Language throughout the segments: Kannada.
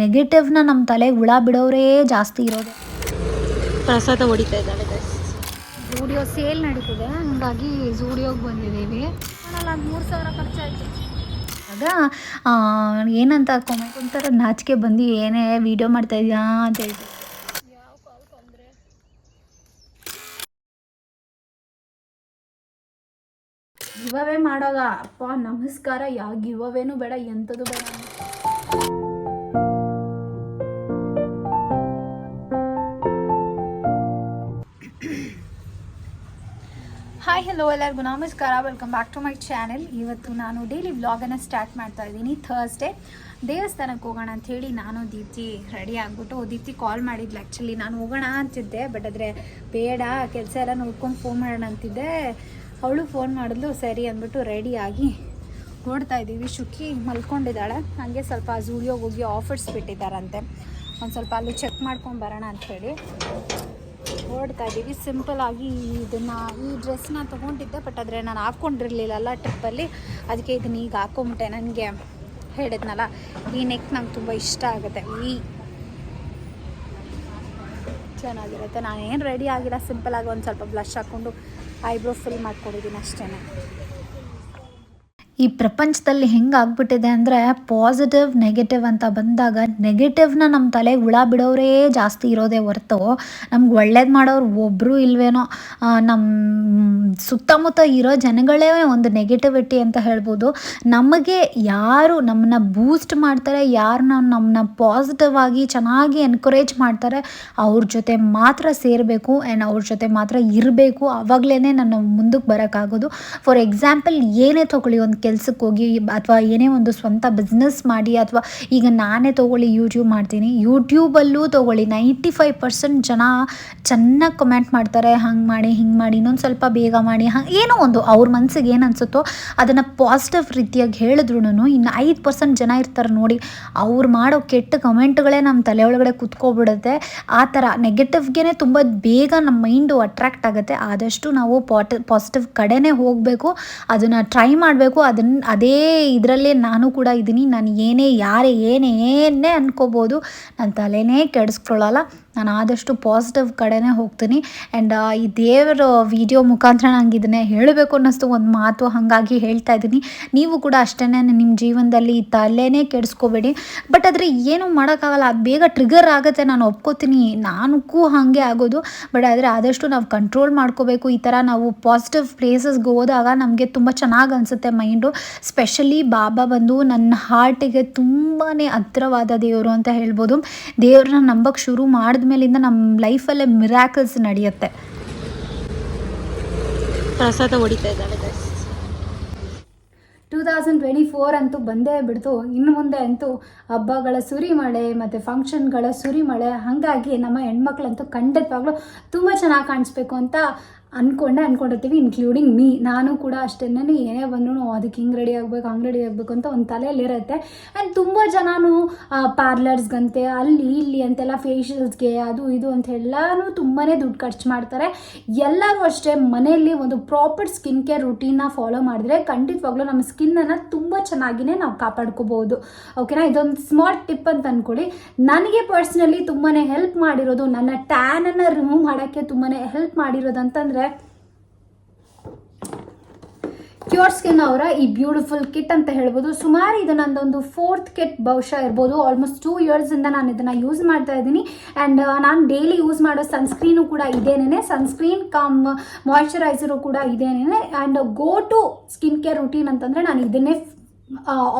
ನೆಗೆಟಿವ್ನ ನಮ್ಮ ತಲೆಗೆ ಹುಳ ಬಿಡೋರೇ ಜಾಸ್ತಿ ಇರೋದು. ಪ್ರಸಾದ ಹೊಡಿತಾ ಇದ್ದಾಳೆ ಜೂಡಿಯೋ ಝೂಡಿಯೋ ಸೇಲ್ ನಡೀತಿದೆ ಹಂಗಾಗಿ ಝೂಡಿಯೋಗೆ ಬಂದಿದ್ದೀವಿ. ಮೂರು ಸಾವಿರ ಖರ್ಚಾಯಿತು. ಆಗ ಏನಂತ ಕಾಮೆಂಟ್ ಒಂಥರ ನಾಚಿಕೆ ಬಂದು ಏನೇ ವಿಡಿಯೋ ಮಾಡ್ತಾ ಇದೆಯಾ ಅಂತ ಹೇಳ್ಬಿಟ್ಟು ಗಿವವೇ ಮಾಡೋದ. ಅಪ್ಪ ನಮಸ್ಕಾರ. ಯಾವ ಗಿವವೇನು ಬೇಡ ಎಂಥದ್ದು ಬೇಡ. ಹಾಯ್ ಹಲೋ ಎಲ್ಲರಿಗೂ. ನಮಸ್ಕಾರ. Welcome back to my channel ಇವತ್ತು ನಾನು ಡೈಲಿ ವ್ಲಾಗನ್ನು ಸ್ಟಾರ್ಟ್ ಮಾಡ್ತಾ ಇದ್ದೀನಿ. ಥರ್ಸ್ಡೇ ದೇವಸ್ಥಾನಕ್ಕೆ ಹೋಗೋಣ ಅಂತ ಹೇಳಿ ನಾನು ದೀಪ್ತಿ ರೆಡಿ ಆಗಿಬಿಟ್ಟು ದೀಪ್ತಿ ಕಾಲ್ ಮಾಡಿದ್ಲು. ಆ್ಯಕ್ಚುಲಿ ನಾನು ಹೋಗೋಣ ಅಂತಿದ್ದೆ ಬಟ್ ಆದರೆ ಬೇಡ, ಕೆಲಸ ಎಲ್ಲ ನೋಡ್ಕೊಂಡು ಫೋನ್ ಮಾಡೋಣ ಅಂತಿದ್ದೆ. ಅವಳು ಫೋನ್ ಮಾಡಿದ್ಲು, ಸರಿ ಅಂದ್ಬಿಟ್ಟು ರೆಡಿಯಾಗಿ ನೋಡ್ತಾ ಇದ್ದೀವಿ. ಶುಕಿ ಮಲ್ಕೊಂಡಿದ್ದಾಳೆ. ಹಾಗೆ ಸ್ವಲ್ಪ ಝೂಡಿಯೋಗೆ ಹೋಗಿ ಆಫರ್ಸ್ ಬಿಟ್ಟಿದ್ದಾರಂತೆ. ಒಂದು ಸ್ವಲ್ಪ ಅಲ್ಲಿ ಚೆಕ್ ಮಾಡ್ಕೊಂಡು ಬರೋಣ ಅಂಥೇಳಿ ಓಡ್ತಾ ಇದ್ದೀವಿ. ಸಿಂಪಲ್ ಆಗಿ ಇದನ್ನು ಈ ಡ್ರೆಸ್ನ ತೊಗೊಂಡಿದ್ದೆ ಬಟ್ ಆದರೆ ನಾನು ಹಾಕ್ಕೊಂಡಿರಲಿಲ್ಲಲ್ಲ ಟ್ರಿಪ್ಪಲ್ಲಿ ಅದಕ್ಕೆ ಇದನ್ನ ಈಗ ಹಾಕೊಂಬಿಟ್ಟೆ. ನನಗೆ ಹೇಳಿದ್ನಲ್ಲ, ಈ ನೆಕ್ ನಂಗೆ ತುಂಬ ಇಷ್ಟ ಆಗುತ್ತೆ. ಈ ಚೆನ್ನಾಗಿರುತ್ತೆ. ಏನು ರೆಡಿ ಆಗಿಲ್ಲ ಸಿಂಪಲ್ ಆಗಿ ಒಂದು ಸ್ವಲ್ಪ ಬ್ಲಷ್ ಹಾಕ್ಕೊಂಡು ಐಬ್ರೋ ಫಿಲ್ ಮಾಡ್ಕೊಂಡಿದ್ದೀನಿ ಅಷ್ಟೇ ಈ ಪ್ರಪಂಚದಲ್ಲಿ ಹೆಂಗೆ ಆಗ್ಬಿಟ್ಟಿದೆ ಅಂದರೆ ಪಾಸಿಟಿವ್ ನೆಗೆಟಿವ್ ಅಂತ ಬಂದಾಗ ನೆಗೆಟಿವ್ನ ನಮ್ಮ ತಲೆಗೆ ಹುಳ ಬಿಡೋರೇ ಜಾಸ್ತಿ ಇರೋದೇ ಹೊರತು ನಮ್ಗೆ ಒಳ್ಳೇದು ಮಾಡೋರು ಒಬ್ಬರು ಇಲ್ವೇನೋ ನಮ್ಮ ಸುತ್ತಮುತ್ತ ಇರೋ ಜನಗಳೇ ಒಂದು ನೆಗೆಟಿವಿಟಿ ಅಂತ ಹೇಳ್ಬೋದು. ನಮಗೆ ಯಾರು ನಮ್ಮನ್ನ ಬೂಸ್ಟ್ ಮಾಡ್ತಾರೆ ಯಾರು ನಾವು ನಮ್ಮನ್ನ ಪಾಸಿಟಿವ್ ಆಗಿ ಚೆನ್ನಾಗಿ ಎನ್ಕರೇಜ್ ಮಾಡ್ತಾರೆ, ಅವ್ರ ಜೊತೆ ಮಾತ್ರ ಸೇರಬೇಕು ಆ್ಯಂಡ್ ಅವ್ರ ಜೊತೆ ಮಾತ್ರ ಇರಬೇಕು. ಆವಾಗಲೇ ನಾನು ಮುಂದಕ್ಕೆ ಬರೋಕ್ಕಾಗೋದು ಫಾರ್ ಎಕ್ಸಾಂಪಲ್ ಏನೇ ತೊಗೊಳ್ಳಿ, ಒಂದು ಕೆಲ್ಸಕ್ಕೆ ಹೋಗಿ ಅಥವಾ ಏನೇ ಒಂದು ಸ್ವಂತ ಬಿಸ್ನೆಸ್ ಮಾಡಿ ಅಥವಾ ಈಗ ನಾನೇ ತೊಗೊಳ್ಳಿ ಯೂಟ್ಯೂಬ್ ಮಾಡ್ತೀನಿ. ಯೂಟ್ಯೂಬಲ್ಲೂ ತೊಗೊಳ್ಳಿ. ನೈಂಟಿ ಫೈವ್ ಪರ್ಸೆಂಟ್ ಜನ ಚೆನ್ನಾಗಿ ಕಮೆಂಟ್ ಮಾಡ್ತಾರೆ. ಹಂಗೆ ಮಾಡಿ, ಹಿಂಗೆ ಮಾಡಿ, ಇನ್ನೊಂದು ಸ್ವಲ್ಪ ಬೇಗ ಮಾಡಿ, ಹಂಗೆ ಏನೋ ಒಂದು ಅವ್ರ ಮನಸ್ಸಿಗೆ ಏನು ಅನಿಸುತ್ತೋ ಅದನ್ನು ಪಾಸಿಟಿವ್ ರೀತಿಯಾಗಿ ಹೇಳಿದ್ರು ಇನ್ನು ಐದು ಪರ್ಸೆಂಟ್ ಜನ ಇರ್ತಾರೆ ನೋಡಿ. ಅವ್ರು ಮಾಡೋ ಕೆಟ್ಟ ಕಮೆಂಟ್ಗಳೇ ನಮ್ಮ ತಲೆ ಒಳಗಡೆ ಕುತ್ಕೊಬಿಡುತ್ತೆ. ಆ ಥರ ನೆಗೆಟಿವ್ಗೆ ತುಂಬ ಬೇಗ ನಮ್ಮ ಮೈಂಡು ಅಟ್ರ್ಯಾಕ್ಟ್ ಆಗುತ್ತೆ. ಆದಷ್ಟು ನಾವು ಪಾಟ್ ಪಾಸಿಟಿವ್ ಕಡೆನೇ ಹೋಗಬೇಕು. ಅದನ್ನು ಟ್ರೈ ಮಾಡಬೇಕು. ಅದನ್ನು ಅದೇ ಇದರಲ್ಲೇ ನಾನು ಕೂಡ ಇದ್ದೀನಿ ನಾನು ಏನೇ, ಯಾರೇ, ಏನೇ ಏನೇ ಅನ್ಕೋಬೋದು. ನನ್ನ ತಲೆನೇ ಕೆಡಿಸ್ಕೊಳ್ಳಲ್ಲ ನಾನು ಆದಷ್ಟು ಪಾಸಿಟಿವ್ ಕಡೆನೇ ಹೋಗ್ತೀನಿ. ಆ್ಯಂಡ್ ಈ ದೇವರ ವಿಡಿಯೋ ಮುಖಾಂತರ ನಂಗೆ ಇದನ್ನೇ ಹೇಳಬೇಕು ಅನ್ನಿಸ್ತು. ಒಂದು ಮಾತು ಹಾಗಾಗಿ ಹೇಳ್ತಾ ಇದ್ದೀನಿ. ನೀವು ಕೂಡ ಅಷ್ಟೇ ನಿಮ್ಮ ಜೀವನದಲ್ಲಿ ತಲೆನೇ ಕೆಡಿಸ್ಕೋಬೇಡಿ. ಬಟ್ ಆದರೆ ಏನು ಮಾಡೋಕ್ಕಾಗಲ್ಲ. ಬೇಗ ಟ್ರಿಗರ್ ಆಗುತ್ತೆ. ನಾನು ಒಪ್ಕೋತೀನಿ. ನಾನಕ್ಕೂ ಹಾಗೆ ಆಗೋದು. ಬಟ್ ಆದರೆ ಆದಷ್ಟು ನಾವು ಕಂಟ್ರೋಲ್ ಮಾಡ್ಕೋಬೇಕು. ಈ ಥರ ನಾವು ಪಾಸಿಟಿವ್ ಪ್ಲೇಸಸ್ಗೆ ಹೋದಾಗ ನಮಗೆ ತುಂಬ ಚೆನ್ನಾಗಿ ಅನಿಸುತ್ತೆ ಮೈಂಡು ಸ್ಪೆಷಲಿ ಬಾಬಾ ಬಂದು ನನ್ನ ಹಾರ್ಟಿಗೆ ತುಂಬಾ ಹತ್ತಿರವಾದ ದೇವರು ಅಂತ ಹೇಳ್ಬೋದು. ದೇವ್ರನ್ನ ನಂಬಕ್ಕೆ ಶುರು ಮಾಡಿದ್ಮೇಲಿಂದ ನಮ್ಮ ಲೈಫಲ್ಲೇ ಮಿರಾಕಲ್ಸ್ ನಡೆಯುತ್ತೆ ಪ್ರಸಾದ ಹೊಡಿತಾ ಇದ್ದಾಳೆ guys. Two thousand twenty four ಅಂತೂ ಬಂದೇ ಬಿಡ್ತು ಇನ್ನು ಮುಂದೆ ಅಂತೂ ಹಬ್ಬಗಳ ಸುರಿಮಳೆ ಮತ್ತು ಫಂಕ್ಷನ್ಗಳ ಸುರಿಮಳೆ ಹಾಗಾಗಿ ನಮ್ಮ ಹೆಣ್ಮಕ್ಳಂತೂ ಖಂಡಿತವಾಗ್ಲೂ ತುಂಬ ಚೆನ್ನಾಗಿ ಕಾಣಿಸ್ಬೇಕು ಅಂತ ಅಂದ್ಕೊಂಡೆ ಅಂದ್ಕೊಂಡಿರ್ತೀವಿ ಇನ್ಕ್ಲೂಡಿಂಗ್ ಮೀ ನಾನು ಕೂಡ ಅಷ್ಟೇ ಏನೇ ಬಂದರೂ ಅದಕ್ಕೆ ಹಿಂಗೆ ರೆಡಿ ಆಗಬೇಕು, ಹಂಗೆ ರೆಡಿ ಆಗಬೇಕು ಅಂತ ಒಂದು ತಲೆಯಲ್ಲಿರುತ್ತೆ ಆ್ಯಂಡ್ ತುಂಬ ಜನನೂ ಪಾರ್ಲರ್ಸ್ಗಂತೆ ಅಲ್ಲಿ ಇಲ್ಲಿ ಅಂತೆಲ್ಲ ಫೇಶಿಯಲ್ಸ್ಗೆ ಅದು ಇದು ಅಂತ ಎಲ್ಲನೂ ತುಂಬಾ ದುಡ್ಡು ಖರ್ಚು ಮಾಡ್ತಾರೆ. ಎಲ್ಲರೂ ಅಷ್ಟೇ ಮನೆಯಲ್ಲಿ ಒಂದು ಪ್ರಾಪರ್ ಸ್ಕಿನ್ ಕೇರ್ ರುಟೀನ್ನ ಫಾಲೋ ಮಾಡಿದ್ರೆ ಖಂಡಿತವಾಗ್ಲೂ ನಮ್ಮ ಸ್ಕಿನ್ನನ್ನು ತುಂಬ ಚೆನ್ನಾಗಿನೇ ನಾವು ಕಾಪಾಡ್ಕೋಬೋದು. ಓಕೆನಾ ಇದೊಂದು ಸ್ಮಾರ್ಟ್ ಟಿಪ್ ಅಂತ ಅಂದ್ಕೊಳ್ಳಿ ನನಗೆ ಪರ್ಸ್ನಲಿ ತುಂಬಾ ಹೆಲ್ಪ್ ಮಾಡಿರೋದು ನನ್ನ ಟ್ಯಾನನ್ನು ರಿಮೂವ್ ಮಾಡೋಕ್ಕೆ ತುಂಬಾ ಹೆಲ್ಪ್ ಮಾಡಿರೋದು ಕ್ಯೂರ್ ಸ್ಕಿನ್ ಅವರ ಈ ಬ್ಯೂಟಿಫುಲ್ ಕಿಟ್ ಅಂತ ಹೇಳ್ಬೋದು. ಸುಮಾರು ಇದು ನಂದೊಂದು ಫೋರ್ತ್ ಕಿಟ್ ಬಹುಶಃ ಇರ್ಬೋದು. ಆಲ್ಮೋಸ್ಟ್ ಟೂ ಇಯರ್ಸಿಂದ ನಾನು ಇದನ್ನು ಯೂಸ್ ಮಾಡ್ತಾ ಇದ್ದೀನಿ. ಆ್ಯಂಡ್ ನಾನು ಡೈಲಿ ಯೂಸ್ ಮಾಡೋ ಸನ್ಸ್ಕ್ರೀನು ಕೂಡ ಇದೇನೇ ಸನ್ಸ್ಕ್ರೀನ್ ಕಮ್ ಮಾಯಿಶ್ಚರೈಸರು ಕೂಡ ಇದೇನೇ and go to skin care routine ಅಂತಂದರೆ ನಾನು ಇದನ್ನೇ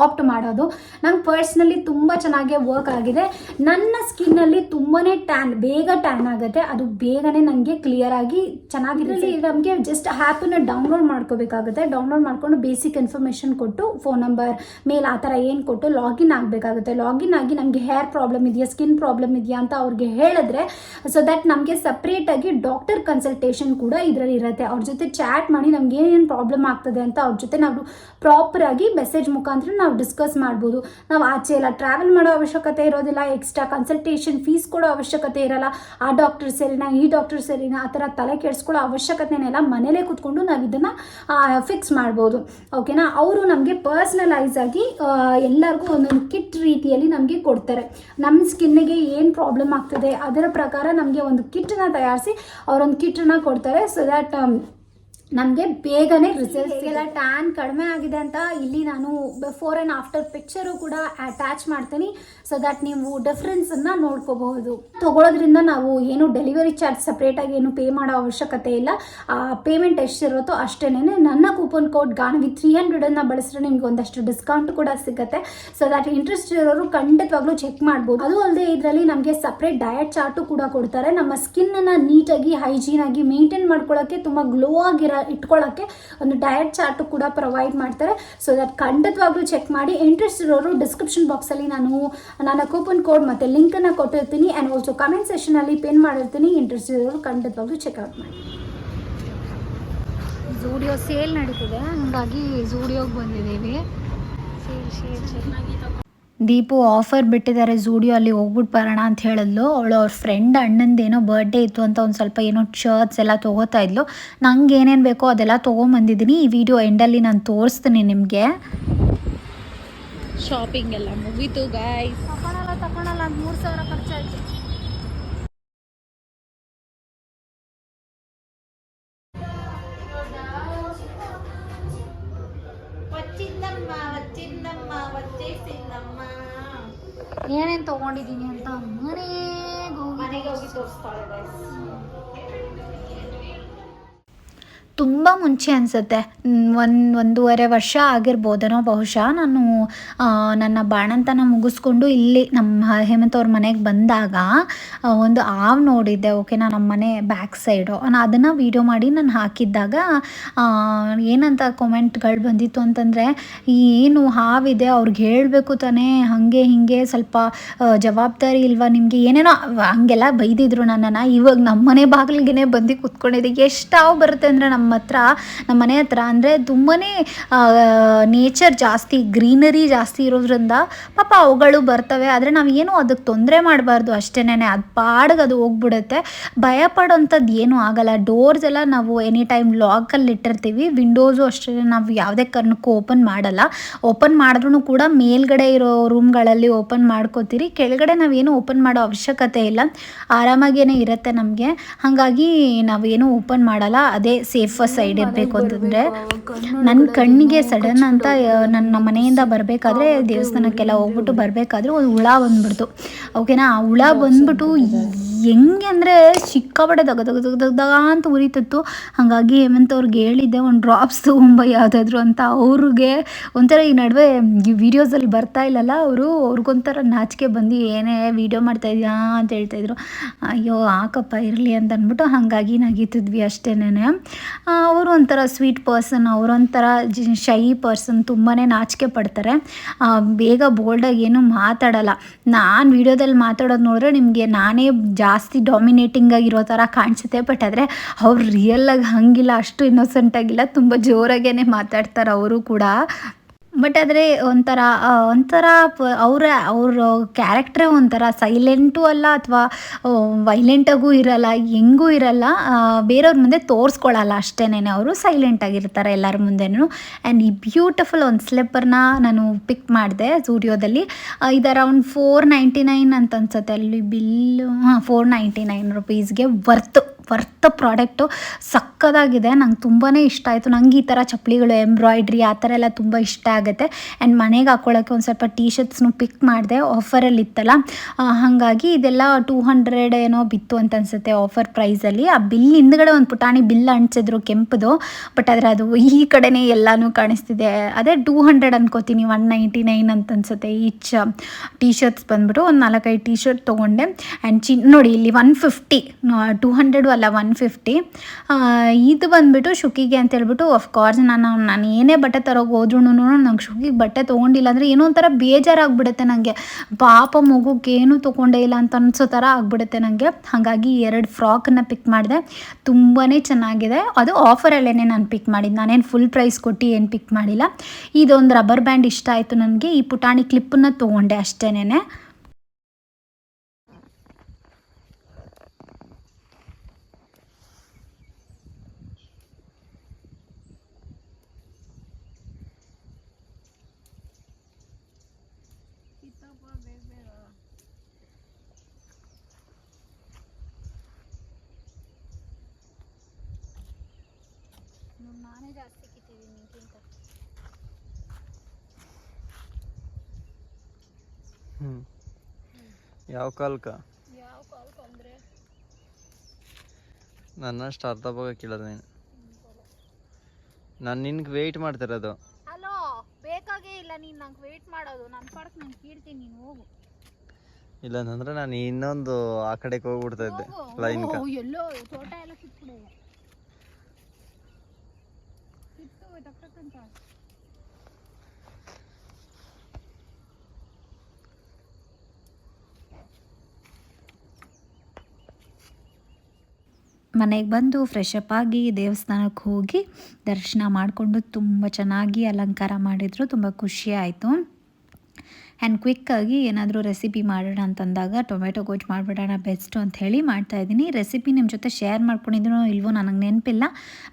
ಆಪ್ಟ್ ಮಾಡೋದು. ನಂಗೆ ಪರ್ಸ್ನಲಿ ತುಂಬ ಚೆನ್ನಾಗೇ ವರ್ಕ್ ಆಗಿದೆ. ನನ್ನ ಸ್ಕಿನ್ನಲ್ಲಿ ತುಂಬಾ ಟ್ಯಾನ್ ಬೇಗ ಟ್ಯಾನ್ ಆಗುತ್ತೆ. ಅದು ಬೇಗನೆ ನನಗೆ ಕ್ಲಿಯರ್ ಆಗಿ ಚೆನ್ನಾಗಿರಲಿ ನಮಗೆ ಜಸ್ಟ್ ಆ್ಯಪನ್ನು ಡೌನ್ಲೋಡ್ ಮಾಡ್ಕೋಬೇಕಾಗುತ್ತೆ. ಡೌನ್ಲೋಡ್ ಮಾಡ್ಕೊಂಡು ಬೇಸಿಕ್ ಇನ್ಫಾರ್ಮೇಷನ್ ಕೊಟ್ಟು ಫೋನ್ ನಂಬರ್ ಮೇಲ್ ಆ ಥರ ಏನು ಕೊಟ್ಟು ಲಾಗಿನ್ ಆಗಬೇಕಾಗುತ್ತೆ. ಲಾಗಿನ್ ಆಗಿ ನಮಗೆ ಹೇರ್ ಪ್ರಾಬ್ಲಮ್ ಇದೆಯಾ ಸ್ಕಿನ್ ಪ್ರಾಬ್ಲಮ್ ಇದೆಯಾ ಅಂತ ಅವ್ರಿಗೆ ಹೇಳಿದ್ರೆ ಸೊ ದಟ್ ನಮಗೆ ಸಪ್ರೇಟಾಗಿ ಡಾಕ್ಟರ್ ಕನ್ಸಲ್ಟೇಷನ್ ಕೂಡ ಇದರಲ್ಲಿ ಇರುತ್ತೆ. ಅವ್ರ ಜೊತೆ ಚಾಟ್ ಮಾಡಿ ನಮ್ಗೆ ಏನೇನು ಪ್ರಾಬ್ಲಮ್ ಆಗ್ತದೆ ಅಂತ ಅವ್ರ ಜೊತೆ ನಾವು ಪ್ರಾಪರಾಗಿ ಮೆಸೇಜ್ ಮುಖಾಂತರ ಮುಖಾಂತರ ನಾವು ಡಿಸ್ಕಸ್ ಮಾಡ್ಬೋದು. ನಾವು ಆಚೆ ಎಲ್ಲ ಟ್ರಾವೆಲ್ ಮಾಡೋ ಅವಶ್ಯಕತೆ ಇರೋದಿಲ್ಲ ಎಕ್ಸ್ಟ್ರಾ ಕನ್ಸಲ್ಟೇಷನ್ ಫೀಸ್ ಕೊಡೋ ಅವಶ್ಯಕತೆ ಇರಲ್ಲ. ಆ ಡಾಕ್ಟರ್ ಸರಿನಾ, ಈ ಡಾಕ್ಟರ್ ಸರಿನಾ, ಆ ಥರ ತಲೆ ಕೆಡಿಸ್ಕೊಳ್ಳೋ ಅವಶ್ಯಕತೆನೇ ಇಲ್ಲ ಮನೇಲೇ ಕೂತ್ಕೊಂಡು ನಾವು ಇದನ್ನು ಫಿಕ್ಸ್ ಮಾಡ್ಬೋದು. ಓಕೆನಾ ಅವರು ನಮಗೆ ಪರ್ಸ್ನಲೈಸ್ ಆಗಿ ಎಲ್ಲರಿಗೂ ಒಂದೊಂದು ಕಿಟ್ ರೀತಿಯಲ್ಲಿ ನಮಗೆ ಕೊಡ್ತಾರೆ. ನಮ್ಮ ಸ್ಕಿನ್ನಿಗೆ ಏನು ಪ್ರಾಬ್ಲಮ್ ಆಗ್ತದೆ ಅದರ ಪ್ರಕಾರ ನಮಗೆ ಒಂದು ಕಿಟ್ಟನ್ನ ತಯಾರಿಸಿ ಅವರೊಂದು ಕಿಟ್ಟನ್ನ ಕೊಡ್ತಾರೆ. ಸೊ ದ್ಯಾಟ್ ನಮಗೆ ಬೇಗನೆ ರಿಸಲ್ಟ್ ಎಲ್ಲ ಟ್ಯಾನ್ ಕಡಿಮೆ ಆಗಿದೆ ಅಂತ ಇಲ್ಲಿ ನಾನು ಬಿಫೋರ್ ಆ್ಯಂಡ್ ಆಫ್ಟರ್ ಪಿಕ್ಚರು ಕೂಡ ಅಟ್ಯಾಚ್ ಮಾಡ್ತೀನಿ. ಸೊ ದಟ್ ನೀವು ಡಿಫ್ರೆನ್ಸನ್ನು ನೋಡ್ಕೋಬಹುದು. ತಗೊಳ್ಳೋದ್ರಿಂದ ನಾವು ಏನು ಡೆಲಿವರಿ ಚಾರ್ಜ್ ಸಪ್ರೇಟಾಗಿ ಏನು ಪೇ ಮಾಡೋ ಅವಶ್ಯಕತೆ ಇಲ್ಲ. ಪೇಮೆಂಟ್ ಎಷ್ಟಿರುತ್ತೋ ಅಷ್ಟೇನೆ ನನ್ನ ಕೂಪನ್ ಕೋಡ್ ಗಾನವಿ ತ್ರೀ ಹಂಡ್ರೆಡನ್ನು ಬಳಸಿದ್ರೆ ನಿಮ್ಗೆ ಒಂದಷ್ಟು ಡಿಸ್ಕೌಂಟ್ ಕೂಡ ಸಿಗುತ್ತೆ. ಸೊ ದಟ್ ಇಂಟ್ರೆಸ್ಟ್ ಇರೋರು ಖಂಡಿತವಾಗ್ಲೂ ಚೆಕ್ ಮಾಡ್ಬೋದು. ಅದು ಅಲ್ಲದೆ ಇದರಲ್ಲಿ ನಮಗೆ ಸಪ್ರೇಟ್ ಡಯಟ್ ಚಾರ್ಟು ಕೂಡ ಕೊಡ್ತಾರೆ. ನಮ್ಮ ಸ್ಕಿನ್ನನ್ನು ನೀಟಾಗಿ ಹೈಜೀನ್ ಆಗಿ ಮೇಂಟೈನ್ ಮಾಡ್ಕೊಳ್ಳೋಕ್ಕೆ ತುಂಬ ಗ್ಲೋ ಆಗಿರೋ ಇಟ್ಕೊಳ್ಳೋಕ್ಕೆ ಒಂದು ಡಯಟ್ ಚಾರ್ಟು ಕೂಡ ಪ್ರೊವೈಡ್ ಮಾಡ್ತಾರೆ. ಸೊ ದಟ್ ಖಂಡಿತವಾಗ್ಲೂ ಚೆಕ್ ಮಾಡಿ. ಇಂಟ್ರೆಸ್ಟ್ ಇರೋರು ಡಿಸ್ಕ್ರಿಪ್ಷನ್ ಬಾಕ್ಸಲ್ಲಿ ನಾನು, ನನ್ನ ಕೂಪನ್ ಕೋಡ್ ಮತ್ತು ಲಿಂಕನ್ನು ಕೊಟ್ಟಿರ್ತೀನಿ. ಆ್ಯಂಡ್ ಆಲ್ಸೋ ಕಮೆಂಟ್ ಸೆಷನಲ್ಲಿ ಪಿನ್ ಮಾಡಿರ್ತೀನಿ. ಇಂಟ್ರೆಸ್ಟ್ ಇರೋರು ಖಂಡಿತವಾಗ್ಲೂ ಚೆಕ್ಔಟ್ ಮಾಡಿ. ಝೂಡಿಯೋ ಸೇಲ್ ನಡೀತಿದೆ. ಹಾಗಾಗಿ ಝೂಡಿಯೋಗೆ ಬಂದಿದ್ದೀವಿ. ದೀಪು ಆಫರ್ ಬಿಟ್ಟಿದ್ದಾರೆ ಝೂಡಿಯೋ ಅಲ್ಲಿ ಹೋಗ್ಬಿಟ್ಟು ಬರೋಣ ಅಂತ ಹೇಳಿದ್ಲು. ಅವಳು ಅವ್ರ ಫ್ರೆಂಡ್ ಅಣ್ಣಂದೇನೋ ಬರ್ಡೇ ಇತ್ತು ಅಂತ ಒಂದು ಸ್ವಲ್ಪ ಏನೋ ಶರ್ಟ್ಸ್ ಎಲ್ಲ ತೊಗೋತಾ ಇದ್ಲು. ನಂಗೆ ಏನೇನು ಬೇಕೋ ಅದೆಲ್ಲ ತೊಗೊಂಬಂದಿದ್ದೀನಿ. ಈ ವಿಡಿಯೋ ಎಂಡಲ್ಲಿ ನಾನು ತೋರಿಸ್ತೀನಿ ನಿಮಗೆ. ಶಾಪಿಂಗ್ ಎಲ್ಲ ಮುಗೀತು ಗಾಯ್ಸ್ ತಗೊಳಲ್ಲ ತಗೊಳಲ್ಲ ಮೂರು ಸಾವಿರ ಖರ್ಚಾಯ್ತು. ಏನೇನು ತೊಗೊಂಡಿದ್ದೀನಿ ಅಂತ ಮನೆಗೆ ಹೋಗಿ ತುಂಬ ಮುಂಚೆ ಅನಿಸುತ್ತೆ. ಒಂದು, ಒಂದೂವರೆ ವರ್ಷ ಆಗಿರ್ಬೋದೇನೋ ಬಹುಶಃ. ನಾನು ನನ್ನ ಬಾಣಂತನ ಮುಗಿಸ್ಕೊಂಡು ಇಲ್ಲಿ ನಮ್ಮ ಹೇಮಂತ್ ಅವ್ರ ಮನೆಗೆ ಬಂದಾಗ ಒಂದು ಆವ್ ನೋಡಿದ್ದೆ. ಓಕೆನಾ ನಮ್ಮ ಮನೆ ಬ್ಯಾಕ್ ಸೈಡು. ನಾನು ಅದನ್ನು ವೀಡಿಯೋ ಮಾಡಿ ನಾನು ಹಾಕಿದ್ದಾಗ ಏನಂತ ಕಾಮೆಂಟ್ಗಳು ಬಂದಿತ್ತು ಅಂತಂದರೆ, ಏನು ಹಾವಿದೆ, ಅವ್ರಿಗೆ ಹೇಳಬೇಕು ತಾನೇ. ಹಾಗೆ, ಹೀಗೆ, ಸ್ವಲ್ಪ ಜವಾಬ್ದಾರಿ ಇಲ್ವಾ ನಿಮಗೆ? ಏನೇನೋ, ಹಂಗೆಲ್ಲ ಬೈದಿದ್ರು ನನ್ನನ್ನು. ಇವಾಗ ನಮ್ಮ ಮನೆ ಬಾಗಿಲಿಗೆ ಬಂದು ಕೂತ್ಕೊಂಡಿದ್ದೆ ಎಷ್ಟು ಹಾವು ಬರುತ್ತೆ ಅಂದರೆ ನಮ್ಮ ಹತ್ರ ನಮ್ಮ ಮನೆ ಹತ್ರ ಅಂದರೆ ತುಂಬಾ ನೇಚರ್ ಜಾಸ್ತಿ ಗ್ರೀನರಿ ಜಾಸ್ತಿ ಇರೋದ್ರಿಂದ ಪಾಪ ಅವುಗಳು ಬರ್ತವೆ. ಆದರೆ ನಾವು ಏನು ಅದಕ್ಕೆ ತೊಂದರೆ ಮಾಡಬಾರ್ದು ಅಷ್ಟೇನೆ ಅದು ಪಾಡಿಗೆ ಅದು ಹೋಗ್ಬಿಡುತ್ತೆ. ಭಯ ಪಡೋಂಥದ್ದು ಏನೂ ಆಗಲ್ಲ. ಡೋರ್ಸ್ ಎಲ್ಲ ನಾವು ಎನಿ ಟೈಮ್ ಲಾಕಲ್ಲಿ ಇಟ್ಟಿರ್ತೀವಿ. ವಿಂಡೋಸು ಅಷ್ಟೇ, ನಾವು ಯಾವುದೇ ಕಾರಣಕ್ಕೂ ಓಪನ್ ಮಾಡಲ್ಲ. ಓಪನ್ ಮಾಡಿದ್ರೂ ಕೂಡ ಮೇಲ್ಗಡೆ ಇರೋ ರೂಮ್ಗಳಲ್ಲಿ ಓಪನ್ ಮಾಡ್ಕೋತೀರಿ. ಕೆಳಗಡೆ ನಾವೇನು ಓಪನ್ ಮಾಡೋ ಅವಶ್ಯಕತೆ ಇಲ್ಲ. ಆರಾಮಾಗೇನೆ ಇರುತ್ತೆ ನಮಗೆ. ಹಾಗಾಗಿ ನಾವೇನು ಓಪನ್ ಮಾಡಲ್ಲ. ಅದೇ ಸೇಫರ್ ಸೈಡ್ ಇರಬೇಕು ಅಂತಂದರೆ ನನ್ನ ಕಣ್ಣಿಗೆ ಸಡನ್ ಅಂತ ನನ್ನ ಮನೆಯಿಂದ ಬರಬೇಕಾದ್ರೆ ದೇವಸ್ಥಾನಕ್ಕೆಲ್ಲ ಹೋಗ್ಬಿಟ್ಟು ಬರಬೇಕಾದ್ರೆ ಒಂದು ಹುಳ ಬಂದ್ಬಿಡ್ತು ಓಕೆನಾ ಆ ಹುಳ ಬಂದ್ಬಿಟ್ಟು ಹೆಂಗೆ ಅಂದರೆ ಸಿಕ್ಕಾಪಟ್ಟೆ ದಗ ದಗ ದಗ ದಗ ಅಂತ ಉರಿತಿತ್ತು. ಹಾಗಾಗಿ ಹೇಮಂತ್ ಅವ್ರಿಗೆ ಹೇಳಿದ್ದೆ, ಒಂದು ಡ್ರಾಪ್ಸ್ ತೊಗೊಂಬ ಯಾವುದಾದ್ರು ಅಂತ. ಅವ್ರಿಗೆ ಒಂಥರ ಈ ನಡುವೆ ವಿಡಿಯೋಸಲ್ಲಿ ಬರ್ತಾ ಇಲ್ಲಲ್ಲ ಅವರು. ಅವ್ರಿಗೊಂಥರ ನಾಚಿಕೆ ಬಂದು, ಏನೇ ವೀಡಿಯೋ ಮಾಡ್ತಾಯಿದ್ಯಾ ಅಂತ ಹೇಳ್ತಾಯಿದ್ರು ಅಯ್ಯೋ ಹಾಕಪ್ಪ ಇರಲಿ ಅಂತ ಅಂದ್ಬಿಟ್ಟು ಹಾಗಾಗಿ ನಗೀತಿದ್ವಿ ಅಷ್ಟೇನೆ ಅವರು ಒಂಥರ ಸ್ವೀಟ್ ಪರ್ಸನ್ ಅವರೊಂಥರ ಜಿ ಶೈ ಪರ್ಸನ್ ತುಂಬಾ ನಾಚಿಕೆ ಪಡ್ತಾರೆ. ಬೇಗ ಬೋಲ್ಡಾಗಿ ಏನು ಮಾತಾಡಲ್ಲ. ನಾನು ವೀಡಿಯೋದಲ್ಲಿ ಮಾತಾಡೋದು ನೋಡಿದ್ರೆ ನಿಮಗೆ ನಾನೇ ಜಾಸ್ತಿ ಡಾಮಿನೇಟಿಂಗ್ ಆಗಿರೋ ಥರ ಕಾಣಿಸುತ್ತೆ ಬಟ್ ಆದರೆ ಅವ್ರು ರಿಯಲ್ಲಾಗಿ ಹಂಗಿಲ್ಲ, ಅಷ್ಟು ಇನ್ನೋಸೆಂಟ್ ಆಗಿಲ್ಲ, ತುಂಬ ಜೋರಾಗೇ ಮಾತಾಡ್ತಾರೆ ಅವರು ಕೂಡ. ಬಟ್ ಆದರೆ ಒಂಥರ ಒಂಥರ ಪ, ಅವರ, ಅವ್ರ ಕ್ಯಾರೆಕ್ಟ್ರೇ ಒಂಥರ ಸೈಲೆಂಟು ಅಲ್ಲ ಅಥವಾ ವೈಲೆಂಟಾಗೂ ಇರಲ್ಲ, ಹೆಂಗೂ ಇರಲ್ಲ ಬೇರೆಯವ್ರ ಮುಂದೆ ತೋರಿಸ್ಕೊಳ್ಳಲ್ಲ ಅಷ್ಟೇ ಅವರು ಸೈಲೆಂಟಾಗಿರ್ತಾರೆ ಎಲ್ಲರ ಮುಂದೆನೂ. ಆ್ಯಂಡ್ ಈ ಬ್ಯೂಟಿಫುಲ್ ಒಂದು ಸ್ಲಿಪ್ಪರ್ನ ನಾನು ಪಿಕ್ ಮಾಡಿದೆ ಸ್ಟುಡಿಯೋದಲ್ಲಿ ಇದು ಅರೌಂಡ್ ಫೋರ್ ನೈಂಟಿ ನೈನ್ ಅಂತ ಅನ್ಸುತ್ತೆ. ಅಲ್ಲಿ ಬಿಲ್ಲು, ಹಾಂ ಫೋರ್ ನೈಂಟಿ ನೈನ್ ರುಪೀಸ್ಗೆ ವರ್ತ್ ವರ್ತ್ ಪ್ರಾಡಕ್ಟು ಸಕ್ಕದಾಗಿದೆ. ನಂಗೆ ತುಂಬಾ ಇಷ್ಟ ಆಯಿತು. ನಂಗೆ ಈ ಥರ ಚಪ್ಪಲಿಗಳು, ಎಂಬ್ರಾಯ್ಡ್ರಿ ಆ ಥರ ಎಲ್ಲ ತುಂಬ ಇಷ್ಟ ಆಗುತ್ತೆ. ಆ್ಯಂಡ್ ಮನೆಗೆ ಹಾಕ್ಕೊಳ್ಳೋಕ್ಕೆ ಒಂದು ಸ್ವಲ್ಪ ಟೀ ಶರ್ಟ್ಸ್ನು ಪಿಕ್ ಮಾಡಿದೆ. ಆಫರಲ್ಲಿ ಇತ್ತಲ್ಲ ಹಾಗಾಗಿ ಇದೆಲ್ಲ ಟೂ ಹಂಡ್ರೆಡ್ ಏನೋ ಬಿತ್ತು ಅಂತ ಅನಿಸುತ್ತೆ ಆಫರ್ ಪ್ರೈಸಲ್ಲಿ. ಆ ಬಿಲ್ ಹಿಂದ್ಗಡೆ ಒಂದು ಪುಟಾಣಿ ಬಿಲ್ ಅಂಟಿಸಿದ್ರು ಕೆಂಪದು. ಬಟ್ ಆದರೆ ಅದು ಈ ಕಡೆನೇ ಎಲ್ಲನೂ ಕಾಣಿಸ್ತಿದೆ. ಅದೇ ಟೂ ಹಂಡ್ರೆಡ್ ಅನ್ಕೋತೀನಿ. ಒನ್ ನೈಂಟಿ ನೈನ್ ಅಂತ ಅನ್ಸುತ್ತೆ. ಈಚ್ ಟೀ ಶರ್ಟ್ಸ್ ಬಂದ್ಬಿಟ್ಟು ಒಂದು ನಾಲ್ಕೈದು ಟೀ ಶರ್ಟ್ ತೊಗೊಂಡೆ. ಆ್ಯಂಡ್ ಚಿನ್ ನೋಡಿ ಇಲ್ಲಿ ಒನ್ ಫಿಫ್ಟಿ ಟೂ ಹಂಡ್ರೆಡು ಅಲ್ಲ ಒನ್ ಫಿಫ್ಟಿ ಇದು ಬಂದುಬಿಟ್ಟು ಶುಕಿಗೆ ಅಂತ ಹೇಳ್ಬಿಟ್ಟು ಅಫ್ಕೋರ್ಸ್ ನಾನು ನಾನು ಏನೇ ಬಟ್ಟೆ ತರೋಕೆ ಹೋದ್ರೂ ನಂಗೆ ಶುಕಿಗೆ ಬಟ್ಟೆ ತೊಗೊಂಡಿಲ್ಲ ಅಂದರೆ ಏನೋ ಒಂಥರ ಬೇಜಾರಾಗ್ಬಿಡುತ್ತೆ ನನಗೆ ಪಾಪ ಮಗುಗೆ ಏನೂ ತೊಗೊಂಡೇ ಇಲ್ಲ ಅಂತ ಅನ್ಸೋ ಥರ ಆಗ್ಬಿಡುತ್ತೆ ನನಗೆ ಹಾಗಾಗಿ ಎರಡು ಫ್ರಾಕನ್ನು ಪಿಕ್ ಮಾಡಿದೆ. ತುಂಬಾ ಚೆನ್ನಾಗಿದೆ. ಅದು ಆಫರಲ್ಲೇ ನಾನು ಪಿಕ್ ಮಾಡಿದ್ದು ನಾನೇನು ಫುಲ್ ಪ್ರೈಸ್ ಕೊಟ್ಟು ಏನು ಪಿಕ್ ಮಾಡಿಲ್ಲ. ಇದೊಂದು ರಬ್ಬರ್ ಬ್ಯಾಂಡ್ ಇಷ್ಟ ಆಯಿತು ನನಗೆ. ಈ ಪುಟಾಣಿ ಕ್ಲಿಪ್ಪನ್ನು ತೊಗೊಂಡೆ ಅಷ್ಟೇನೆ ನಾನೇ ಜಾಸ್ತಿ ಕಿತ್ತಿದ್ದೀನಿ ನಿನ್ಗಿಂತ ಹ್ಞೂ ಯಾವ ಕಾಲ್ಕ ಯಾವ ಕಾಲ್ಕ ಅಂದ್ರೆ? ನನ್ನಷ್ಟು ಅರ್ಧ ಭಾಗ ಕೇಳೋದು ನೀನು. ನಾನು ನಿನ್ಗೆ ವೇಟ್ ಮಾಡ್ತಿರೋದು. ಹಲೋ ಬೇಕಾಗೇ ಇಲ್ಲ ನೀನು ನಂಗೆ ವೇಟ್ ಮಾಡೋದು. ನನ್ನ ಪಾಡಕ್ ನಾನು ಕೀಳ್ತೀನಿ ನೀನು ಹೋಗು. ಇಲ್ಲಂತಂದ್ರೆ ನಾನು ಇನ್ನೊಂದು ಆ ಕಡೆಗೆ ಹೋಗ್ಬಿಡ್ತಾ ಇದ್ದೆ ಲೈನ್ ಎಲ್ಲೋ ತೋಟ ಎಲ್ಲ ಮನೆಗೆ ಬಂದು ಫ್ರೆಶ್ ಅಪ್ ಆಗಿ ದೇವಸ್ಥಾನಕ್ಕೆ ಹೋಗಿ ದರ್ಶನ ಮಾಡಿಕೊಂಡು ತುಂಬ ಚೆನ್ನಾಗಿ ಅಲಂಕಾರ ಮಾಡಿದರು, ತುಂಬ ಖುಷಿ ಆಯಿತು. ಆ್ಯಂಡ್ ಕ್ವಿಕ್ಕಾಗಿ ಏನಾದರೂ ರೆಸಿಪಿ ಮಾಡೋಣ ಅಂತಂದಾಗ ಟೊಮೆಟೊ ಗೊಜ್ಜು ಮಾಡಿಬಿಡೋಣ ಬೆಸ್ಟು ಅಂತ ಹೇಳಿ ಮಾಡ್ತಾಯಿದ್ದೀನಿ ರೆಸಿಪಿ ನಿಮ್ಮ ಜೊತೆ ಶೇರ್ ಮಾಡ್ಕೊಂಡಿದ್ರು ಇಲ್ವೋ ನನಗೆ ನೆನಪಿಲ್ಲ.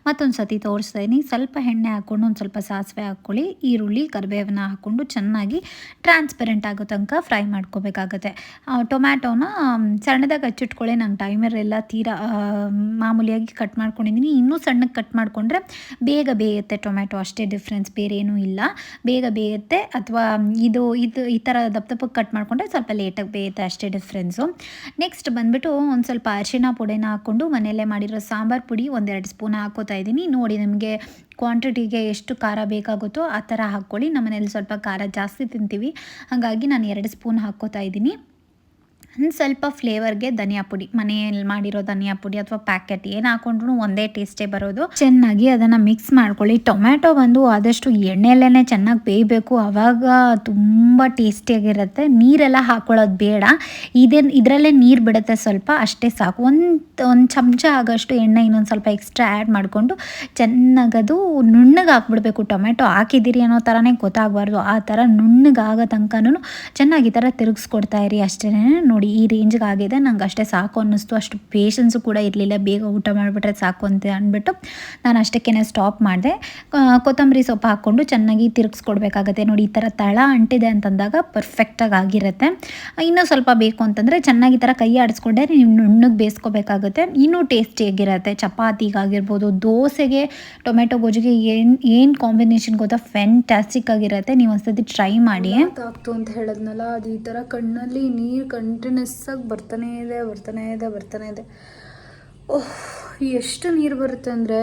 ಮತ್ತೊಂದು ಸತಿ ತೋರಿಸ್ತಾ ಇದ್ದೀನಿ. ಸ್ವಲ್ಪ ಎಣ್ಣೆ ಹಾಕ್ಕೊಂಡು ಒಂದು ಸ್ವಲ್ಪ ಸಾಸಿವೆ ಹಾಕ್ಕೊಳ್ಳಿ. ಈರುಳ್ಳಿ ಕರಿಬೇವನ್ನ ಹಾಕ್ಕೊಂಡು ಚೆನ್ನಾಗಿ ಟ್ರಾನ್ಸ್ಪರೆಂಟ್ ಆಗೋ ತನಕ ಫ್ರೈ ಮಾಡ್ಕೋಬೇಕಾಗತ್ತೆ. ಟೊಮ್ಯಾಟೋನ ಸಣ್ಣದಾಗಿ ಹಚ್ಚಿಟ್ಕೊಳ್ಳಿ. ನಂಗೆ ಟೈಮರ್ ಎಲ್ಲ ತೀರಾ ಮಾಮೂಲಿಯಾಗಿ ಕಟ್ ಮಾಡ್ಕೊಂಡಿದ್ದೀನಿ. ಇನ್ನೂ ಸಣ್ಣಕ್ಕೆ ಕಟ್ ಮಾಡಿಕೊಂಡ್ರೆ ಬೇಗ ಬೇಯುತ್ತೆ ಟೊಮ್ಯಾಟೊ ಅಷ್ಟೇ ಡಿಫ್ರೆನ್ಸ್ ಬೇರೆ ಏನೂ ಇಲ್ಲ. ಬೇಗ ಬೇಯುತ್ತೆ. ಅಥವಾ ಇದು ಇದು ಈ ಥರ ದಪ್ಪ ದಪ್ಪಕ್ಕೆ ಕಟ್ ಮಾಡಿಕೊಂಡ್ರೆ ಸ್ವಲ್ಪ ಲೇಟಾಗಿ ಬೇಯುತ್ತೆ ಅಷ್ಟೇ ಡಿಫ್ರೆನ್ಸು ನೆಕ್ಸ್ಟ್ ಬಂದುಬಿಟ್ಟು ಒಂದು ಸ್ವಲ್ಪ ಅರಿಶಿನ ಪುಡಿನ ಹಾಕ್ಕೊಂಡು ಮನೆಯಲ್ಲೇ ಮಾಡಿರೋ ಸಾಂಬಾರು ಪುಡಿ ಒಂದೆರಡು ಸ್ಪೂನ್ ಹಾಕೋತಾ ಇದ್ದೀನಿ. ನೋಡಿ ನಿಮಗೆ ಕ್ವಾಂಟಿಟಿಗೆ ಎಷ್ಟು ಖಾರ ಬೇಕಾಗುತ್ತೋ ಆ ಥರ ಹಾಕ್ಕೊಳ್ಳಿ. ನಮ್ಮ ಮನೇಲಿ ಸ್ವಲ್ಪ ಖಾರ ಜಾಸ್ತಿ ತಿಂತೀವಿ. ಹಾಗಾಗಿ ನಾನು ಎರಡು ಸ್ಪೂನ್ ಹಾಕ್ಕೋತಾ ಇದ್ದೀನಿ. ಒಂದು ಸ್ವಲ್ಪ ಫ್ಲೇವರ್ಗೆ ಧನಿಯಾ ಪುಡಿ. ಮನೆಯಲ್ಲಿ ಮಾಡಿರೋ ಧನಿಯಾ ಪುಡಿ ಅಥವಾ ಪ್ಯಾಕೆಟ್ ಏನು ಹಾಕೊಂಡ್ರು ಒಂದೇ ಟೇಸ್ಟೇ ಬರೋದು. ಚೆನ್ನಾಗಿ ಅದನ್ನು ಮಿಕ್ಸ್ ಮಾಡ್ಕೊಳ್ಳಿ. ಟೊಮ್ಯಾಟೊ ಬಂದು ಆದಷ್ಟು ಎಣ್ಣೆಯಲ್ಲೇ ಚೆನ್ನಾಗಿ ಬೇಯಬೇಕು. ಆವಾಗ ತುಂಬ ಟೇಸ್ಟಿಯಾಗಿರುತ್ತೆ ನೀರೆಲ್ಲ ಹಾಕೊಳ್ಳೋದು ಬೇಡ. ಇದೇ ಇದರಲ್ಲೇ ನೀರು ಬಿಡುತ್ತೆ ಸ್ವಲ್ಪ. ಅಷ್ಟೇ ಸಾಕು. ಒಂದು ಒಂದು ಚಮಚ ಆಗೋಷ್ಟು ಎಣ್ಣೆ ಇನ್ನೊಂದು ಸ್ವಲ್ಪ ಎಕ್ಸ್ಟ್ರಾ ಆ್ಯಡ್ ಮಾಡಿಕೊಂಡು ಚೆನ್ನಾಗದು ನುಣ್ಣಗೆ ಹಾಕ್ಬಿಡ್ಬೇಕು. ಟೊಮೆಟೊ ಹಾಕಿದ್ದೀರಿ ಅನ್ನೋ ಥರನೇ ಗೊತ್ತಾಗಬಾರ್ದು. ಆ ಥರ ನುಣ್ಣಗಾಗೋ ತನಕನೂ ಚೆನ್ನಾಗಿ ಈ ಥರ ತಿರುಗಿಸ್ಕೊಡ್ತಾ ಇರಿ. ಅಷ್ಟೇ ನೋಡಿ. ಈ ರೇಂಜ್ಗೆ ಆಗಿದೆ. ನಂಗೆ ಅಷ್ಟೇ ಸಾಕು ಅನ್ನಿಸ್ತು. ಅಷ್ಟು ಪೇಷನ್ಸು ಕೂಡ ಇರಲಿಲ್ಲ. ಬೇಗ ಊಟ ಮಾಡಿಬಿಟ್ರೆ ಸಾಕು ಅಂತ ಅಂದ್ಬಿಟ್ಟು ನಾನು ಅಷ್ಟಕ್ಕೇ ಸ್ಟಾಪ್ ಮಾಡಿದೆ. ಕೊತ್ತಂಬರಿ ಸೊಪ್ಪು ಹಾಕ್ಕೊಂಡು ಚೆನ್ನಾಗಿ ತಿರುಗಿಸ್ಕೊಡ್ಬೇಕಾಗತ್ತೆ. ನೋಡಿ, ಈ ಥರ ತಳ ಅಂಟಿದೆ ಅಂತಂದಾಗ ಪರ್ಫೆಕ್ಟಾಗಿ ಆಗಿರುತ್ತೆ. ಇನ್ನೂ ಸ್ವಲ್ಪ ಬೇಕು ಅಂತಂದರೆ ಚೆನ್ನಾಗಿ ಈ ಥರ ಕೈ ಆಡಿಸ್ಕೊಂಡೆ ನೀವು ನುಣ್ಣಗೆ ಬೇಯಿಸ್ಕೋಬೇಕಾಗುತ್ತೆ. ಇನ್ನೂ ಟೇಸ್ಟಿಯಾಗಿರುತ್ತೆ ಚಪಾತಿಗಾಗಿರ್ಬೋದು ದೋಸೆಗೆ, ಟೊಮೆಟೊ ಗೊಜ್ಜಿಗೆ ಏನು ಏನು ಕಾಂಬಿನೇಷನ್ ಗೊತ್ತಾ? ಫ್ಯಾಂಟಾಸ್ಟಿಕ್ ಆಗಿರುತ್ತೆ. ನೀವು ಒಂದ್ಸತಿ ಟ್ರೈ ಮಾಡಿ. ಅಂತ ಹೇಳದ್ನಲ್ಲ. ಅದು ಈ ಥರ ಕಣ್ಣಲ್ಲಿ ನೀರು ಕಂಟಿನ್ಯೂಸ್ ಆಗಿ ಬರ್ತಾನೇ ಇದೆ ಬರ್ತಾನೇ ಇದೆ, ಬರ್ತಾನೆ ಇದೆ. ಓಹ್, ಎಷ್ಟು ನೀರು ಬರುತ್ತೆ ಅಂದರೆ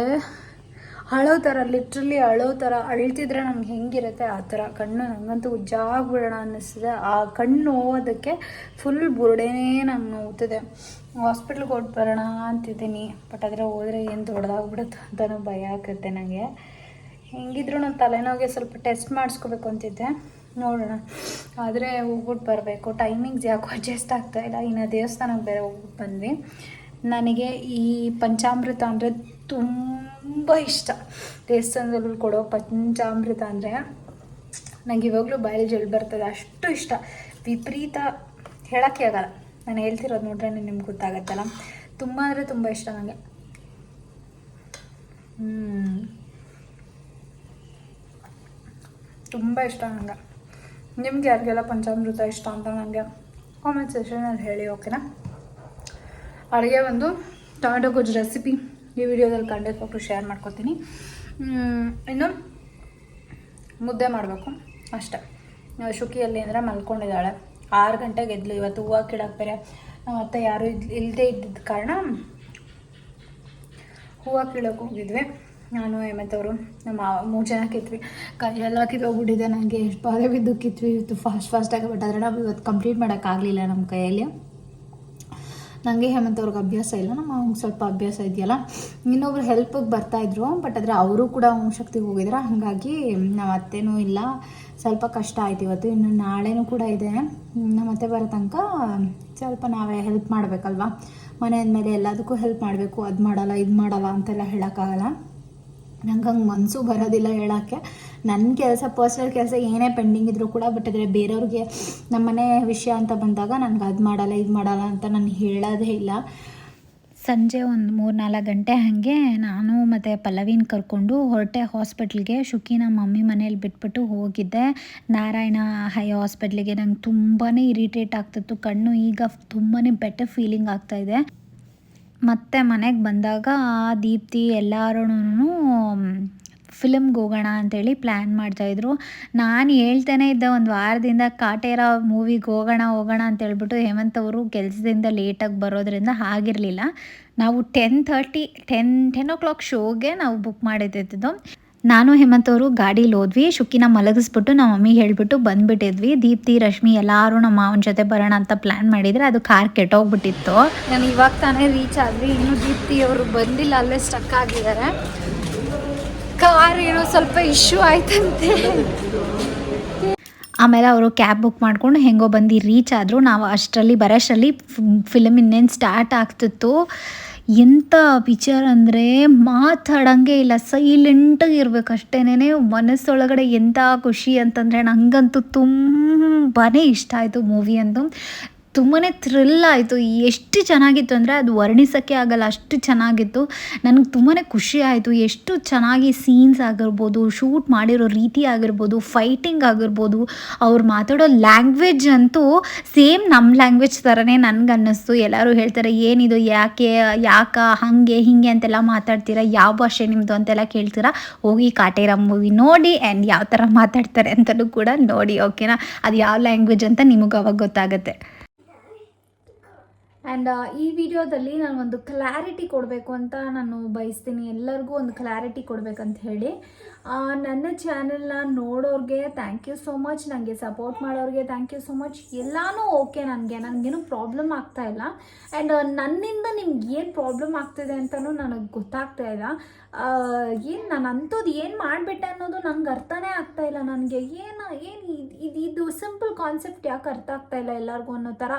ಅಳೋ ಥರ ಲಿಟ್ರಲಿ ಅಳೋ ಥರ ಅಳ್ತಿದ್ರೆ ನಮ್ಗೆ ಹೆಂಗಿರುತ್ತೆ ಆ ಥರ. ಕಣ್ಣು ನಂಗಂತೂ ಉಜ್ಜಾಗ್ಬಿಡೋಣ ಅನ್ನಿಸ್ತಿದೆ. ಆ ಕಣ್ಣು ನೋವೋದಕ್ಕೆ ಫುಲ್ ಬುರುಡೆನೇ ನಂಗೆ ನೋವುತ್ತಿದೆ ಹಾಸ್ಪಿಟ್ಲ್ಗೆ ಹೊಟ್ಟು ಬರೋಣ ಅಂತಿದ್ದೀನಿ. ಬಟ್ ಆದರೆ ಹೋದರೆ ಏನು ದೊಡ್ಡದಾಗ್ಬಿಡುತ್ತೆ ಅಂತಲೂ ಭಯ ಆಗುತ್ತೆ ನನಗೆ ಹೆಂಗಿದ್ರು ನಾನು ತಲೆನೋವಿಗೆ ಸ್ವಲ್ಪ ಟೆಸ್ಟ್ ಮಾಡಿಸ್ಕೋಬೇಕು ಅಂತಿದ್ದೆ. ನೋಡೋಣ. ಆದರೆ ಹೋಗ್ಬಿಟ್ಟು ಬರಬೇಕು. ಟೈಮಿಂಗ್ಸ್ ಯಾಕೋ ಅಡ್ಜಸ್ಟ್ ಆಗ್ತಾ ಇಲ್ಲ. ಇನ್ನು ದೇವಸ್ಥಾನಕ್ಕೆ ಬೇರೆ ಹೋಗ್ಬಿಟ್ಟು ಬಂದ್ವಿ. ನನಗೆ ಈ ಪಂಚಾಮೃತ ಅಂದರೆ ತುಂಬ ಇಷ್ಟ. ದೇವಸ್ಥಾನದಲ್ಲಿ ಕೊಡೋ ಪಂಚಾಮೃತ ಅಂದರೆ ನನಗೆ ಇವಾಗಲೂ ಬಾಯಲ್ಲಿ ಜಲ್ ಬರ್ತದೆ. ಅಷ್ಟು ಇಷ್ಟ. ವಿಪರೀತ ಹೇಳೋಕ್ಕೆ ಆಗಲ್ಲ. ನಾನು ಹೇಳ್ತಿರೋದು ನೋಡ್ರೆ ನಿಮ್ಗೆ ಗೊತ್ತಾಗತ್ತಲ್ಲ. ತುಂಬ ಅಂದರೆ ತುಂಬ ಇಷ್ಟ ನನಗೆ ತುಂಬ ಇಷ್ಟ ನನಗೆ ನಿಮ್ಗೆ ಯಾರಿಗೆಲ್ಲ ಪಂಚಾಮೃತ ಇಷ್ಟ ಅಂತ ನನಗೆ ಕಾಮೆಂಟ್ ಸೆಷನಲ್ಲಿ ಹೇಳಿ ಓಕೆನಾ ಅಡುಗೆ ಒಂದು ಟೊಮೆಟೊ ಗೊಜ್ಜು ರೆಸಿಪಿ ಈ ವಿಡಿಯೋದಲ್ಲಿ ಖಂಡಿತವಾಗ್ಲೂ ಶೇರ್ ಮಾಡ್ಕೊತೀನಿ. ಇನ್ನು ಮುದ್ದೆ ಮಾಡಬೇಕು, ಅಷ್ಟೆ. ಶುಕಿಯಲ್ಲಿ ಅಂದರೆ ಮಲ್ಕೊಂಡಿದ್ದಾಳೆ. ಆರು ಗಂಟೆಗೆ ಎದ್ಲು, ಇವತ್ತು ಹೂವು ಕಿಡಕ್ಕೆ ಬೇರೆ ನಮ್ಮ ಅತ್ತೆ ಯಾರೂ ಇಲ್ಲದೆ ಇದ್ದಿದ್ದ ಕಾರಣ ಹೂವು ಕೀಳಕ್ಕೆ ಹೋಗಿದ್ವಿ. ನಾನು ಹೇಮಂತವರು, ನಮ್ಮ ಮೂರು ಜನ ಕಿತ್ವಿ. ಎಲ್ಲ ಕಿತ್ತೋಗ್ಬಿಟ್ಟಿದೆ ನನಗೆ ಎಷ್ಟು ಬಾಧೆ ಬಿದ್ದು ಕಿತ್ವಿ ಇವತ್ತು ಫಾಸ್ಟ್ ಫಾಸ್ಟಾಗಿ ಬಟ್ ಆದರೆ ನಾವು ಇವತ್ತು ಕಂಪ್ಲೀಟ್ ಮಾಡೋಕ್ಕಾಗಲಿಲ್ಲ ನಮ್ಮ ಕೈಯಲ್ಲಿ. ನನಗೆ ಹೇಮಂತ್ ಅವ್ರಿಗೆ ಅಭ್ಯಾಸ ಇಲ್ಲ, ನಮ್ಮ ಅವ್ನಿಗೆ ಸ್ವಲ್ಪ ಅಭ್ಯಾಸ ಇದೆಯಲ್ಲ. ಇನ್ನೊಬ್ರು ಹೆಲ್ಪಿಗೆ ಬರ್ತಾಯಿದ್ರು ಬಟ್ ಆದರೆ ಅವರು ಕೂಡ ಓಂ ಶಕ್ತಿಗೆ ಹೋಗಿದ್ರು, ಹಾಗಾಗಿ ನಮ್ಮ ಅತ್ತೆನೂ ಇಲ್ಲ. ಸ್ವಲ್ಪ ಕಷ್ಟ ಆಯ್ತು ಇವತ್ತು, ಇನ್ನು ನಾಳೆನೂ ಕೂಡ ಇದೆ. ನಮ್ಮ ಅತ್ತೆ ಬರೋ ತನಕ ಸ್ವಲ್ಪ ನಾವೇ ಹೆಲ್ಪ್ ಮಾಡಬೇಕಲ್ವಾ? ಮನೆ ಅಂದಮೇಲೆ ಎಲ್ಲದಕ್ಕೂ ಹೆಲ್ಪ್ ಮಾಡಬೇಕು, ಅದು ಮಾಡಲ್ಲ, ಇದು ಮಾಡಲ್ಲ ಅಂತೆಲ್ಲ ಹೇಳೋಕ್ಕಾಗಲ್ಲ. ನಂಗೆ ಹಂಗೆ ಮನಸ್ಸು ಬರೋದಿಲ್ಲ ಹೇಳೋಕ್ಕೆ. ನನ್ನ ಕೆಲಸ, ಪರ್ಸ್ನಲ್ ಕೆಲಸ ಏನೇ ಪೆಂಡಿಂಗ್ ಇದ್ದರೂ ಕೂಡ ಬಟ್ ಆದರೆ ಬೇರೆಯವ್ರಿಗೆ ನಮ್ಮನೆ ವಿಷಯ ಅಂತ ಬಂದಾಗ ನನಗೆ ಅದು ಮಾಡಲ್ಲ, ಇದು ಮಾಡಲ್ಲ ಅಂತ ನಾನು ಹೇಳೋದೇ ಇಲ್ಲ. ಸಂಜೆ ಒಂದು ಮೂರು ನಾಲ್ಕು ಗಂಟೆ ಹಾಗೆ ನಾನು ಮತ್ತು ಪಲ್ಲವಿನ ಕರ್ಕೊಂಡು ಹೊರಟೆ ಹಾಸ್ಪಿಟ್ಲಿಗೆ. ನಮ್ಮ ಮಮ್ಮಿ ಮನೇಲಿ ಬಿಟ್ಬಿಟ್ಟು ಹೋಗಿದ್ದೆ. ನಾರಾಯಣ ಹೈ ಹಾಸ್ಪಿಟ್ಲಿಗೆ ನಂಗೆ ತುಂಬಾ ಇರಿಟೇಟ್ ಆಗ್ತಿತ್ತು. ಕಣ್ಣು ಈಗ ತುಂಬಾ ಬೆಟರ್ ಫೀಲಿಂಗ್ ಆಗ್ತಾಯಿದೆ ಮತ್ತೆ ಮನೆಗೆ ಬಂದಾಗ ದೀಪ್ತಿ ಎಲ್ಲರೂ ಫಿಲಮ್ಗೆ ಹೋಗೋಣ ಅಂತೇಳಿ ಪ್ಲ್ಯಾನ್ ಮಾಡ್ತಾಯಿದ್ರು ನಾನು ಹೇಳ್ತಾನೆ ಇದ್ದೆ ಒಂದು ವಾರದಿಂದ ಕಾಟೇರ ಮೂವಿಗೆ ಹೋಗೋಣ ಹೋಗೋಣ ಅಂತೇಳ್ಬಿಟ್ಟು ಹೇಮಂತ್ ಅವರು ಕೆಲಸದಿಂದ ಲೇಟಾಗಿ ಬರೋದ್ರಿಂದ ಆಗಿರಲಿಲ್ಲ. ನಾವು ten thirty ten ten o'clock ಶೋಗೆ ನಾವು ಬುಕ್ ಮಾಡಿದ್ದಿದ್ದು ನಾನು ಹೇಮಂತ್ ಅವರು ಗಾಡೀಲಿ ಹೋದ್ವಿ ಶುಕ್ಕಿನ ಮಲಗಿಸ್ಬಿಟ್ಟು ನಮ್ಮ ಮಮ್ಮಿಗೆ ಹೇಳ್ಬಿಟ್ಟು ಬಂದ್ಬಿಟ್ಟಿದ್ವಿ. ದೀಪ್ತಿ ರಶ್ಮಿ ಎಲ್ಲರೂ ನಮ್ಮ ಮಾವನ ಜೊತೆ ಬರೋಣ ಅಂತ ಪ್ಲ್ಯಾನ್ ಮಾಡಿದರೆ ಅದು ಕಾರ್ ಕೆಟ್ಟೋಗ್ಬಿಟ್ಟಿತ್ತು. ನಾನು ಇವಾಗ ತಾನೇ ರೀಚ್ ಆದ್ವಿ. ಇನ್ನು ದೀಪ್ತಿ ಅವರು ಬಂದಿಲ್ಲ ಅಲ್ಲೇ ಸ್ಟಕ್ ಆಗಿದ್ದಾರೆ. ಕಾರ್ ಏನೋ ಸ್ವಲ್ಪ ಇಶ್ಯೂ ಆಯ್ತಂತೆ. ಆಮೇಲೆ ಅವರು ಕ್ಯಾಬ್ ಬುಕ್ ಮಾಡ್ಕೊಂಡು ಹೆಂಗೋ ಬಂದು ರೀಚ್ ಆದರು. ನಾವು ಅಷ್ಟರಲ್ಲಿ ಬರೋಷ್ಟರಲ್ಲಿ ಫಿಲಮ್ ಇನ್ನೇನು ಸ್ಟಾರ್ಟ್ ಆಗ್ತಿತ್ತು. ಎಂಥ ಪಿಚ್ಚರ್ ಅಂದರೆ ಮಾತಾಡಂಗೆ ಇಲ್ಲ. ಸೈಲೆಂಟಾಗಿ ಇರಬೇಕು ಅಷ್ಟೇನೆ ಮನಸ್ಸೊಳಗಡೆ ಎಂಥ ಖುಷಿ ಅಂತಂದರೆ ನನಗಂತೂ ತುಂಬಾ ಇಷ್ಟ ಆಯಿತು ಮೂವಿ ಅಂತೂ ತುಂಬಾ ಥ್ರಿಲ್ ಆಯಿತು. ಎಷ್ಟು ಚೆನ್ನಾಗಿತ್ತು ಅಂದರೆ ಅದು ವರ್ಣಿಸೋಕ್ಕೆ ಆಗಲ್ಲ, ಅಷ್ಟು ಚೆನ್ನಾಗಿತ್ತು. ನನಗೆ ತುಂಬಾ ಖುಷಿ ಆಯಿತು. ಎಷ್ಟು ಚೆನ್ನಾಗಿ ಸೀನ್ಸ್ ಆಗಿರ್ಬೋದು ಶೂಟ್ ಮಾಡಿರೋ ರೀತಿ ಆಗಿರ್ಬೋದು ಫೈಟಿಂಗ್ ಆಗಿರ್ಬೋದು, ಅವ್ರು ಮಾತಾಡೋ ಲ್ಯಾಂಗ್ವೇಜ್ ಅಂತೂ ಸೇಮ್ ನಮ್ಮ ಲ್ಯಾಂಗ್ವೇಜ್ ಥರನೇ ನನಗೆ ಅನ್ನಿಸ್ತು. ಎಲ್ಲರೂ ಹೇಳ್ತಾರೆ, ಏನಿದು, ಯಾಕೆ, ಯಾಕ, ಹಾಗೆ, ಹೀಗೆ ಅಂತೆಲ್ಲ ಮಾತಾಡ್ತೀರಾ? ಯಾವ ಭಾಷೆ ನಿಮ್ಮದು ಅಂತೆಲ್ಲ ಕೇಳ್ತೀರಾ? ಹೋಗಿ ಕಾಟೇರ ಮೂವಿ ನೋಡಿ ಆ್ಯಂಡ್ ಯಾವ ಥರ ಮಾತಾಡ್ತಾರೆ ಅಂತಲೂ ಕೂಡ ನೋಡಿ ಓಕೆನಾ ಅದು ಯಾವ ಲ್ಯಾಂಗ್ವೇಜ್ ಅಂತ ನಿಮಗೆ ಅವಾಗ ಗೊತ್ತಾಗುತ್ತೆ. ಆ್ಯಂಡ್ ಈ ವಿಡಿಯೋದಲ್ಲಿ ನಾನು ಒಂದು ಕ್ಲಾರಿಟಿ ಕೊಡಬೇಕು ಅಂತ ನಾನು ಬಯಸ್ತೀನಿ. ಎಲ್ಲರಿಗೂ ಒಂದು ಕ್ಲಾರಿಟಿ ಕೊಡಬೇಕಂತ ಹೇಳಿ. ನನ್ನ ಚಾನೆಲ್ನ ನೋಡೋರಿಗೆ ಥ್ಯಾಂಕ್ ಯು ಸೋ ಮಚ್ ನನಗೆ ಸಪೋರ್ಟ್ ಮಾಡೋರಿಗೆ ಥ್ಯಾಂಕ್ ಯು ಸೋ ಮಚ್ ಎಲ್ಲನೂ ಓಕೆ ನನಗೆ. ನನಗೇನು ಪ್ರಾಬ್ಲಮ್ ಆಗ್ತಾ ಇಲ್ಲ. ಆ್ಯಂಡ್ ನನ್ನಿಂದ ನಿಮ್ಗೆ ಏನು ಪ್ರಾಬ್ಲಮ್ ಆಗ್ತಿದೆ ಅಂತಲೂ ನನಗೆ ಗೊತ್ತಾಗ್ತಾ ಇಲ್ಲ. ಏನು ನಾನು ಅಂಥದ್ದು ಏನು ಮಾಡಿಬಿಟ್ಟೆ ಅನ್ನೋದು ನನಗೆ ಅರ್ಥನೇ ಆಗ್ತಾ ಇಲ್ಲ ನನಗೆ. ಏನು ಏನು ಇದು ಸಿಂಪಲ್ ಕಾನ್ಸೆಪ್ಟ್ ಯಾಕೆ ಅರ್ಥ ಆಗ್ತಾ ಇಲ್ಲ ಎಲ್ಲರಿಗೂ ಅನ್ನೋ ಥರ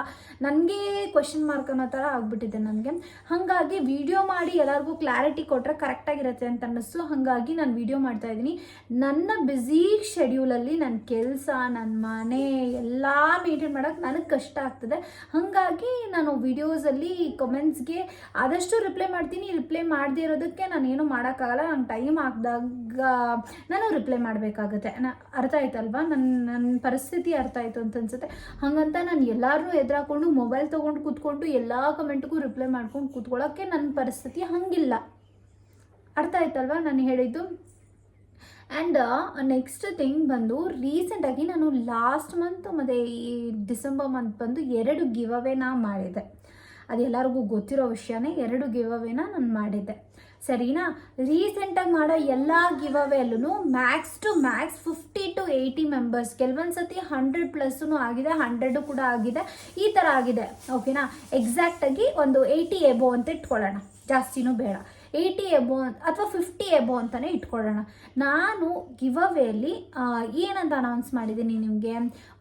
ನನಗೆ ಕ್ವಶನ್ ಮಾರ್ಕ್ ಅನ್ನೋ ಥರ ಆಗಿಬಿಟ್ಟಿದೆ ನನಗೆ. ಹಾಗಾಗಿ ವಿಡಿಯೋ ಮಾಡಿ ಎಲ್ಲರಿಗೂ ಕ್ಲಾರಿಟಿ ಕೊಟ್ಟರೆ ಕರೆಕ್ಟಾಗಿರುತ್ತೆ ಅಂತ ಅನ್ನಿಸ್ತು. ಹಾಗಾಗಿ ನಾನು ವಿಡಿಯೋ ಮಾಡ್ತಾ ಇದ್ದೀನಿ. ನನ್ನ ಬ್ಯುಸಿ ಶೆಡ್ಯೂಲಲ್ಲಿ ನನ್ನ ಕೆಲಸ ನನ್ನ ಮನೆ ಎಲ್ಲ ಮೇಂಟೈನ್ ಮಾಡೋಕ್ಕೆ ನನಗೆ ಕಷ್ಟ ಆಗ್ತದೆ. ಹಾಗಾಗಿ ನಾನು ವಿಡಿಯೋಸಲ್ಲಿ ಕಮೆಂಟ್ಸ್ಗೆ ಆದಷ್ಟು ರಿಪ್ಲೈ ಮಾಡ್ತೀನಿ. ರಿಪ್ಲೈ ಮಾಡದೇ ಇರೋದಕ್ಕೆ ನಾನು ಏನು ಮಾಡೋಕ್ಕಾಗಲ್ಲ. ನಂಗೆ ಟೈಮ್ ಆಗಿದಾಗ ನಾನು ರಿಪ್ಲೈ ಮಾಡಬೇಕಾಗುತ್ತೆ. ನಾ, ಅರ್ಥ ಆಯ್ತಲ್ವಾ? ನನ್ನ ನನ್ನ ಪರಿಸ್ಥಿತಿ ಅರ್ಥ ಆಯಿತು ಅಂತ ಅನ್ಸುತ್ತೆ. ಹಾಗಂತ ನಾನು ಎಲ್ಲರೂ ಎದುರಾಕೊಂಡು ಮೊಬೈಲ್ ತೊಗೊಂಡು ಕೂತ್ಕೊಂಡು ಎಲ್ಲ ಕಮೆಂಟ್ಗೂ ರಿಪ್ಲೈ ಮಾಡ್ಕೊಂಡು ಕೂತ್ಕೊಳ್ಳೋಕ್ಕೆ ನನ್ನ ಪರಿಸ್ಥಿತಿ ಹಾಗಿಲ್ಲ. ಅರ್ಥ ಆಯ್ತಲ್ವಾ ನಾನು ಹೇಳಿದ್ದು? ಆ್ಯಂಡ್ ನೆಕ್ಸ್ಟ್ ಥಿಂಗ್ ಬಂದು ರೀಸೆಂಟಾಗಿ ನಾನು ಲಾಸ್ಟ್ ಮಂತ್ ಮತ್ತು ಈ ಡಿಸೆಂಬರ್ ಮಂತ್ ಬಂದು ಎರಡು ಗಿವ್ ಅವೇನ ಮಾಡಿದೆ ಅದು ಎಲ್ಲರಿಗೂ ಗೊತ್ತಿರೋ ವಿಷಯನೇ ಎರಡು ಗಿವ್ ಅವೇನ ನಾನು ಮಾಡಿದ್ದೆ. ಸರಿನಾ? ರೀಸೆಂಟಾಗಿ ಮಾಡೋ ಎಲ್ಲ give ಅವೇಲೂ max to max fifty to eighty members ಕೆಲವೊಂದು ಸತಿ ಹಂಡ್ರೆಡ್ ಪ್ಲಸ್ಸೂ ಆಗಿದೆ ಹಂಡ್ರೆಡು ಕೂಡ ಆಗಿದೆ. ಈ ಥರ ಆಗಿದೆ. ಓಕೆನಾ ಎಕ್ಸಾಕ್ಟಾಗಿ ಒಂದು ಏಯ್ಟಿ ಎಬೋ ಅಂತ ಇಟ್ಕೊಳ್ಳೋಣ. ಜಾಸ್ತಿನೂ ಬೇಡ. ಏಯ್ಟಿ ಎಬೋ ಅಥವಾ ಫಿಫ್ಟಿ ಎಬೋ ಅಂತಲೇ ಇಟ್ಕೊಳ್ಳೋಣ. ನಾನು ಗಿವ್ ಅವೇಲಿ ಏನಂತ ಅನೌನ್ಸ್ ಮಾಡಿದ್ದೀನಿ ನಿಮಗೆ?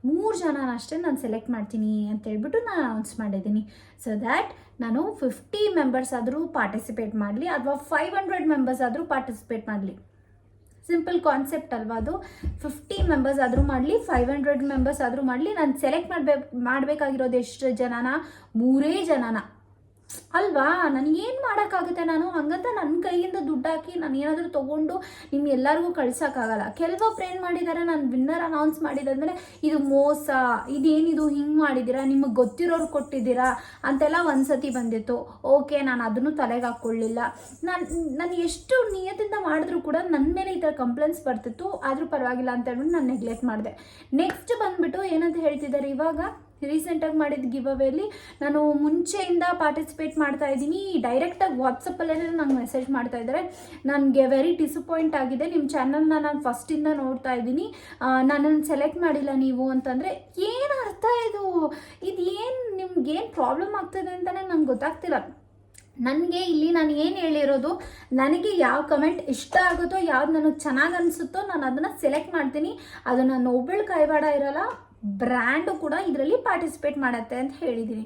ಮೂರು ಜನನ ಅಷ್ಟೇ ನಾನು ಸೆಲೆಕ್ಟ್ ಮಾಡ್ತೀನಿ ಅಂತ ಹೇಳ್ಬಿಟ್ಟು ನಾನು ಅನೌನ್ಸ್ ಮಾಡಿದ್ದೀನಿ. ಸೊ ದ್ಯಾಟ್ ನಾನು ಫಿಫ್ಟಿ ಮೆಂಬರ್ಸ್ ಆದರೂ ಪಾರ್ಟಿಸಿಪೇಟ್ ಮಾಡಲಿ ಅಥವಾ ಫೈವ್ ಹಂಡ್ರೆಡ್ ಮೆಂಬರ್ಸ್ ಆದರೂ ಪಾರ್ಟಿಸಿಪೇಟ್ ಮಾಡಲಿ. ಸಿಂಪಲ್ ಕಾನ್ಸೆಪ್ಟ್ ಅಲ್ವಾ ಅದು? ಫಿಫ್ಟಿ ಮೆಂಬರ್ಸ್ ಆದರೂ ಮಾಡಲಿ ಫೈವ್ ಹಂಡ್ರೆಡ್ ಮೆಂಬರ್ಸ್ ಆದರೂ ಮಾಡಲಿ. ನಾನು ಸೆಲೆಕ್ಟ್ ಮಾಡಬೇಕು ಮಾಡಬೇಕಾಗಿರೋದು ಎಷ್ಟು ಜನನ? ಮೂರೇ ಜನನ. ಅಲ್ವಾ? ನನಗೇನು ಮಾಡೋಕ್ಕಾಗುತ್ತೆ ನಾನು? ಹಂಗಂತ ನನ್ನ ಕೈಯಿಂದ ದುಡ್ಡು ಹಾಕಿ ನಾನು ಏನಾದರೂ ತೊಗೊಂಡು ನಿಮ್ಗೆ ಎಲ್ಲರಿಗೂ ಕಳ್ಸೋಕ್ಕಾಗಲ್ಲ. ಕೆಲವೊಬ್ರು ಏನು ಮಾಡಿದ್ದಾರೆ ನಾನು ವಿನ್ನರ್ ಅನೌನ್ಸ್ ಮಾಡಿದಂದರೆ ಇದು ಮೋಸ, ಇದೇನಿದು? ಹಿಂಗೆ ಮಾಡಿದ್ದೀರಾ ನಿಮಗೆ ಗೊತ್ತಿರೋರು ಕೊಟ್ಟಿದ್ದೀರಾ? ಅಂತೆಲ್ಲ ಒಂದ್ಸತಿ ಬಂದಿತ್ತು. ಓಕೆ, ನಾನು ಅದನ್ನು ತಲೆಗೆ ಹಾಕ್ಕೊಳ್ಳಿಲ್ಲ ನಾನು ನಾನು ಎಷ್ಟು ನಿಯತಿಂದ ಮಾಡಿದ್ರು ಕೂಡ ನನ್ನ ಮೇಲೆ ಈ ಥರ ಕಂಪ್ಲೇಂಟ್ಸ್ ಬರ್ತಿತ್ತು. ಆದರೂ ಪರವಾಗಿಲ್ಲ ಅಂತ ಹೇಳ್ಬಿಟ್ಟು ನಾನು ನೆಗ್ಲೆಕ್ಟ್ ಮಾಡಿದೆ. ನೆಕ್ಸ್ಟ್ ಬಂದುಬಿಟ್ಟು ಏನಂತ ಹೇಳ್ತಿದ್ದಾರೆ ಇವಾಗ? ರೀಸೆಂಟಾಗಿ ಮಾಡಿದ ಗಿವ್ ಅವೇಲಿ ನಾನು ಮುಂಚೆಯಿಂದ ಪಾರ್ಟಿಸಿಪೇಟ್ ಮಾಡ್ತಾ ಇದ್ದೀನಿ. ಡೈರೆಕ್ಟಾಗಿ ವಾಟ್ಸಪ್ಪಲ್ಲೇ ನಂಗೆ ಮೆಸೇಜ್ ಮಾಡ್ತಾ ಇದ್ದಾರೆ ನನಗೆ ವೆರಿ ಡಿಸಪಾಯಿಂಟ್ ಆಗಿದೆ. ನಿಮ್ಮ ಚಾನಲ್ನ ನಾನು ಫಸ್ಟಿಂದ ನೋಡ್ತಾ ಇದ್ದೀನಿ. ನನ್ನನ್ನು ಸೆಲೆಕ್ಟ್ ಮಾಡಿಲ್ಲ ನೀವು ಅಂತಂದರೆ ಏನು ಅರ್ಥ ಇದು? ಇದು ಏನು ನಿಮ್ಗೆ ಏನು ಪ್ರಾಬ್ಲಮ್ ಆಗ್ತದೆ ಅಂತಲೇ ನಂಗೆ ಗೊತ್ತಾಗ್ತಿಲ್ಲ. ನನಗೆ ಇಲ್ಲಿ ನಾನು ಏನು ಹೇಳಿರೋದು? ನನಗೆ ಯಾವ ಕಮೆಂಟ್ ಇಷ್ಟ ಆಗುತ್ತೋ, ಯಾವ್ದು ನನಗೆ ಚೆನ್ನಾಗಿ ಅನಿಸುತ್ತೋ ನಾನು ಅದನ್ನು ಸೆಲೆಕ್ಟ್ ಮಾಡ್ತೀನಿ. ಅದನ್ನು ನಾನು ಒಬ್ಬಳು ಕೈವಾಡ ಇರಲ್ಲ. ಬ್ರ್ಯಾಂಡು ಕೂಡ ಇದರಲ್ಲಿ ಪಾರ್ಟಿಸಿಪೇಟ್ ಮಾಡತ್ತೆ ಅಂತ ಹೇಳಿದ್ದೀನಿ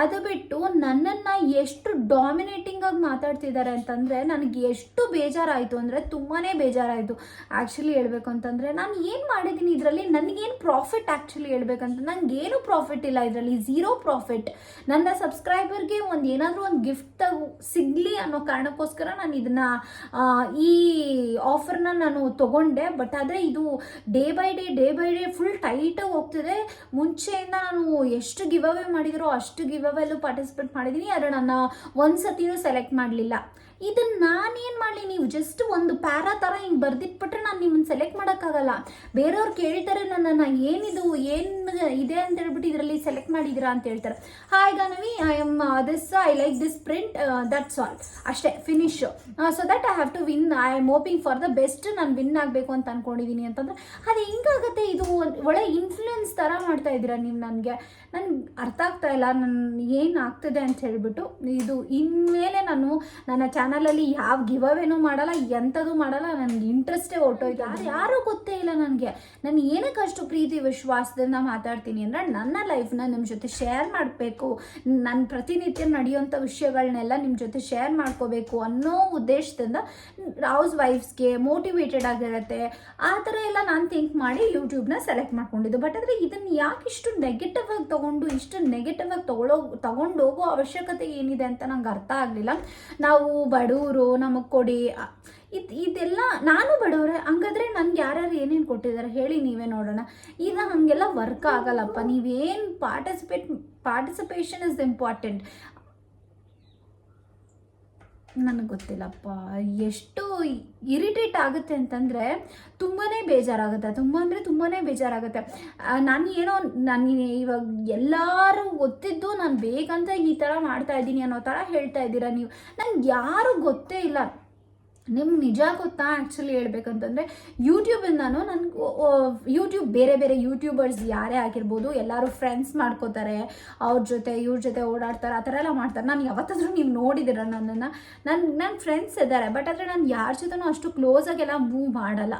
ಅದು ಬಿಟ್ಟು ನನ್ನನ್ನು ಎಷ್ಟು ಡಾಮಿನೇಟಿಂಗ್ ಆಗಿ ಮಾತಾಡ್ತಿದ್ದಾರೆ ಅಂತಂದರೆ ನನಗೆ ಎಷ್ಟು ಬೇಜಾರಾಯಿತು ಅಂದರೆ ತುಂಬಾ ಬೇಜಾರಾಯಿತು. ಆ್ಯಕ್ಚುಲಿ ಹೇಳಬೇಕು ಅಂತಂದರೆ ನಾನು ಏನು ಮಾಡಿದ್ದೀನಿ ಇದರಲ್ಲಿ? ನನಗೇನು ಪ್ರಾಫಿಟ್ ಆ್ಯಕ್ಚುಲಿ ಹೇಳ್ಬೇಕಂತ? ನನಗೇನು ಪ್ರಾಫಿಟ್ ಇಲ್ಲ ಇದರಲ್ಲಿ. ಝೀರೋ ಪ್ರಾಫಿಟ್ ನನ್ನ ಸಬ್ಸ್ಕ್ರೈಬರ್ಗೆ ಒಂದು ಏನಾದರೂ ಒಂದು ಗಿಫ್ಟ್ ಸಿಗಲಿ ಅನ್ನೋ ಕಾರಣಕ್ಕೋಸ್ಕರ ನಾನು ಇದನ್ನು ಈ ಆಫರ್ನ ನಾನು ತೊಗೊಂಡೆ. ಬಟ್ ಆದರೆ ಇದು day by day day by day full ಟೈಟಾಗಿ ಹೋಗ್ತಿದೆ. ಮುಂಚೆಯಿಂದ ನಾನು ಎಷ್ಟು ಗಿವ್ ಅವೇ ಮಾಡಿದಿರೋ ಅಷ್ಟು ಗಿವ್ ಅವೆಲ್ಲೂ ಪಾರ್ಟಿಸಿಪೇಟ್ ಮಾಡಿದ್ದೀನಿ ಆದರೆ ನನ್ನ ಒಂದು ಸತಿನೂ ಸೆಲೆಕ್ಟ್ ಮಾಡಲಿಲ್ಲ. ಇದನ್ನು ನಾನೇನು ಮಾಡಲಿ? ನೀವು ಜಸ್ಟ್ ಒಂದು ಪ್ಯಾರಾ ಥರ ಹಿಂಗೆ ಬರ್ದಿಟ್ಬಿಟ್ರೆ ನಾನು ನಿಮ್ಮನ್ನು ಸೆಲೆಕ್ಟ್ ಮಾಡೋಕ್ಕಾಗಲ್ಲ. ಬೇರೆಯವ್ರು ಕೇಳ್ತಾರೆ ನನ್ನನ್ನು, ಏನಿದು, ಏನು ಇದೆ ಅಂತ ಹೇಳ್ಬಿಟ್ಟು ಇದರಲ್ಲಿ ಸೆಲೆಕ್ಟ್ ಮಾಡಿದ್ದೀರಾ ಅಂತ ಹೇಳ್ತಾರೆ. Hi Ganavi I'm this I like this print that's all ಅಷ್ಟೇ finish so that I have to win I am hoping for the best ನಾನು ವಿನ್ ಆಗಬೇಕು ಅಂತ ಅಂದ್ಕೊಂಡಿದ್ದೀನಿ ಅಂತಂದರೆ, ಅದು ಹೆಂಗಾಗುತ್ತೆ? ಇದು ಒಳ್ಳೆ ಇನ್ಫ್ಲೂಯೆನ್ಸ್ ಥರ ಮಾಡ್ತಾ ಇದ್ದೀರಾ ನೀವು ನನಗೆ? ನನ್ಗೆ ಅರ್ಥ ಆಗ್ತಾ ಇಲ್ಲ ನನ್ನ ಏನು ಆಗ್ತಿದೆ ಅಂತ ಹೇಳ್ಬಿಟ್ಟು ಇದು ಇನ್ಮೇಲೆ ನಾನು ನನ್ನ ಚಾನಲಲ್ಲಿ ಯಾವ ಗಿವ್ ಅವೇನೂ ಮಾಡಲ್ಲ, ಎಂಥದ್ದು ಮಾಡಲ್ಲ ನನಗೆ ಇಂಟ್ರೆಸ್ಟೇ ಹೊರ್ಟೋಯ್ತು ಯಾರು ಯಾರೂ ಗೊತ್ತೇ ಇಲ್ಲ ನನಗೆ. ನಾನು ಏನಕ್ಕೆ ಅಷ್ಟು ಪ್ರೀತಿ, ವಿಶ್ವಾಸದಿಂದ ಮಾತಾಡ್ತೀನಿ ಅಂದರೆ ನನ್ನ ಲೈಫ್ನ ನಿಮ್ಮ ಜೊತೆ ಶೇರ್ ಮಾಡಬೇಕು ನನ್ನ ಪ್ರತಿನಿತ್ಯ ನಡೆಯುವಂಥ ವಿಷಯಗಳನ್ನೆಲ್ಲ ನಿಮ್ಮ ಜೊತೆ ಶೇರ್ ಮಾಡ್ಕೋಬೇಕು ಅನ್ನೋ ಉದ್ದೇಶದಿಂದ ಹೌಸ್ ವೈಫ್ಸ್ಗೆ ಮೋಟಿವೇಟೆಡ್ ಆಗಿರುತ್ತೆ. ಆ ಥರ ಎಲ್ಲ ನಾನು ಥಿಂಕ್ ಮಾಡಿ ಯೂಟ್ಯೂಬ್ನ ಸೆಲೆಕ್ಟ್ ಮಾಡ್ಕೊಂಡಿದ್ದು. ಬಟ್ ಆದರೆ ಇದನ್ನು ಯಾಕೆ ಇಷ್ಟು ನೆಗೆಟಿವ್ ಆಗಿ ತೊಗೊಂಡು ಇಷ್ಟು ನೆಗೆಟಿವ್ ಆಗಿ ತಗೊಂಡು ಹೋಗೋ ಅವಶ್ಯಕತೆ ಏನಿದೆ ಅಂತ ನಂಗೆ ಅರ್ಥ ಆಗಲಿಲ್ಲ. ನಾವು ಬಡವರು, ನಮಗೆ ಕೊಡಿ ಇದು, ಇದೆಲ್ಲ ನಾನು ಬಡವ್ರೆ, ಹಂಗಾದ್ರೆ ನನ್ಗೆ ಯಾರ್ಯಾರು ಏನೇನು ಕೊಟ್ಟಿದ್ದಾರೆ ಹೇಳಿ ನೀವೇ ನೋಡೋಣ. ಈಗ ಹಾಗೆಲ್ಲ ವರ್ಕ್ ಆಗಲ್ಲಪ್ಪ, ನೀವೇನು ಪಾರ್ಟಿಸಿಪೇಟ್ ಪಾರ್ಟಿಸಿಪೇಷನ್ ಇಸ್ ಇಂಪಾರ್ಟೆಂಟ್ ನನಗೆ ಗೊತ್ತಿಲ್ಲಪ್ಪ. ಎಷ್ಟು ಇರಿಟೇಟ್ ಆಗುತ್ತೆ ಅಂತಂದರೆ ತುಂಬಾ ಬೇಜಾರಾಗುತ್ತೆ. ತುಂಬ ಅಂದರೆ ತುಂಬಾ ಬೇಜಾರಾಗುತ್ತೆ. ನಾನು ಏನೋ, ನಾನು ಇವಾಗ ಎಲ್ಲರೂ ಗೊತ್ತಿದ್ದು ನಾನು ಬೇಕಂತ ಈ ಥರ ಮಾಡ್ತಾ ಇದ್ದೀನಿ ಅನ್ನೋ ಥರ ಹೇಳ್ತಾ ಇದ್ದೀರಾ ನೀವು? ನನಗೆ ಯಾರು ಗೊತ್ತೇ ಇಲ್ಲ. ನಿಮ್ಗೆ ನಿಜ ಗೊತ್ತಾ ಆ್ಯಕ್ಚುಲಿ ಹೇಳ್ಬೇಕಂತಂದರೆ ನಾನು ನನಗೆ ಯೂಟ್ಯೂಬ್ ಬೇರೆ ಬೇರೆ ಯೂಟ್ಯೂಬರ್ಸ್ ಯಾರೇ ಆಗಿರ್ಬೋದು ಎಲ್ಲರೂ ಫ್ರೆಂಡ್ಸ್ ಮಾಡ್ಕೋತಾರೆ, ಅವ್ರ ಜೊತೆ, ಇವ್ರ ಜೊತೆ ಓಡಾಡ್ತಾರೆ, ಆ ಥರ ಎಲ್ಲ ಮಾಡ್ತಾರೆ. ನಾನು ಯಾವತ್ತಾದ್ರೂ ನೀವು ನೋಡಿದಿರ ನನ್ನನ್ನು? ನನ್ನ ನನ್ನ ಫ್ರೆಂಡ್ಸ್ ಇದ್ದಾರೆ ಬಟ್ ಆದರೆ ನಾನು ಯಾರ ಜೊತೆನೂ ಅಷ್ಟು ಕ್ಲೋಸಾಗೆಲ್ಲ ಮೂವ್ ಮಾಡಲ್ಲ.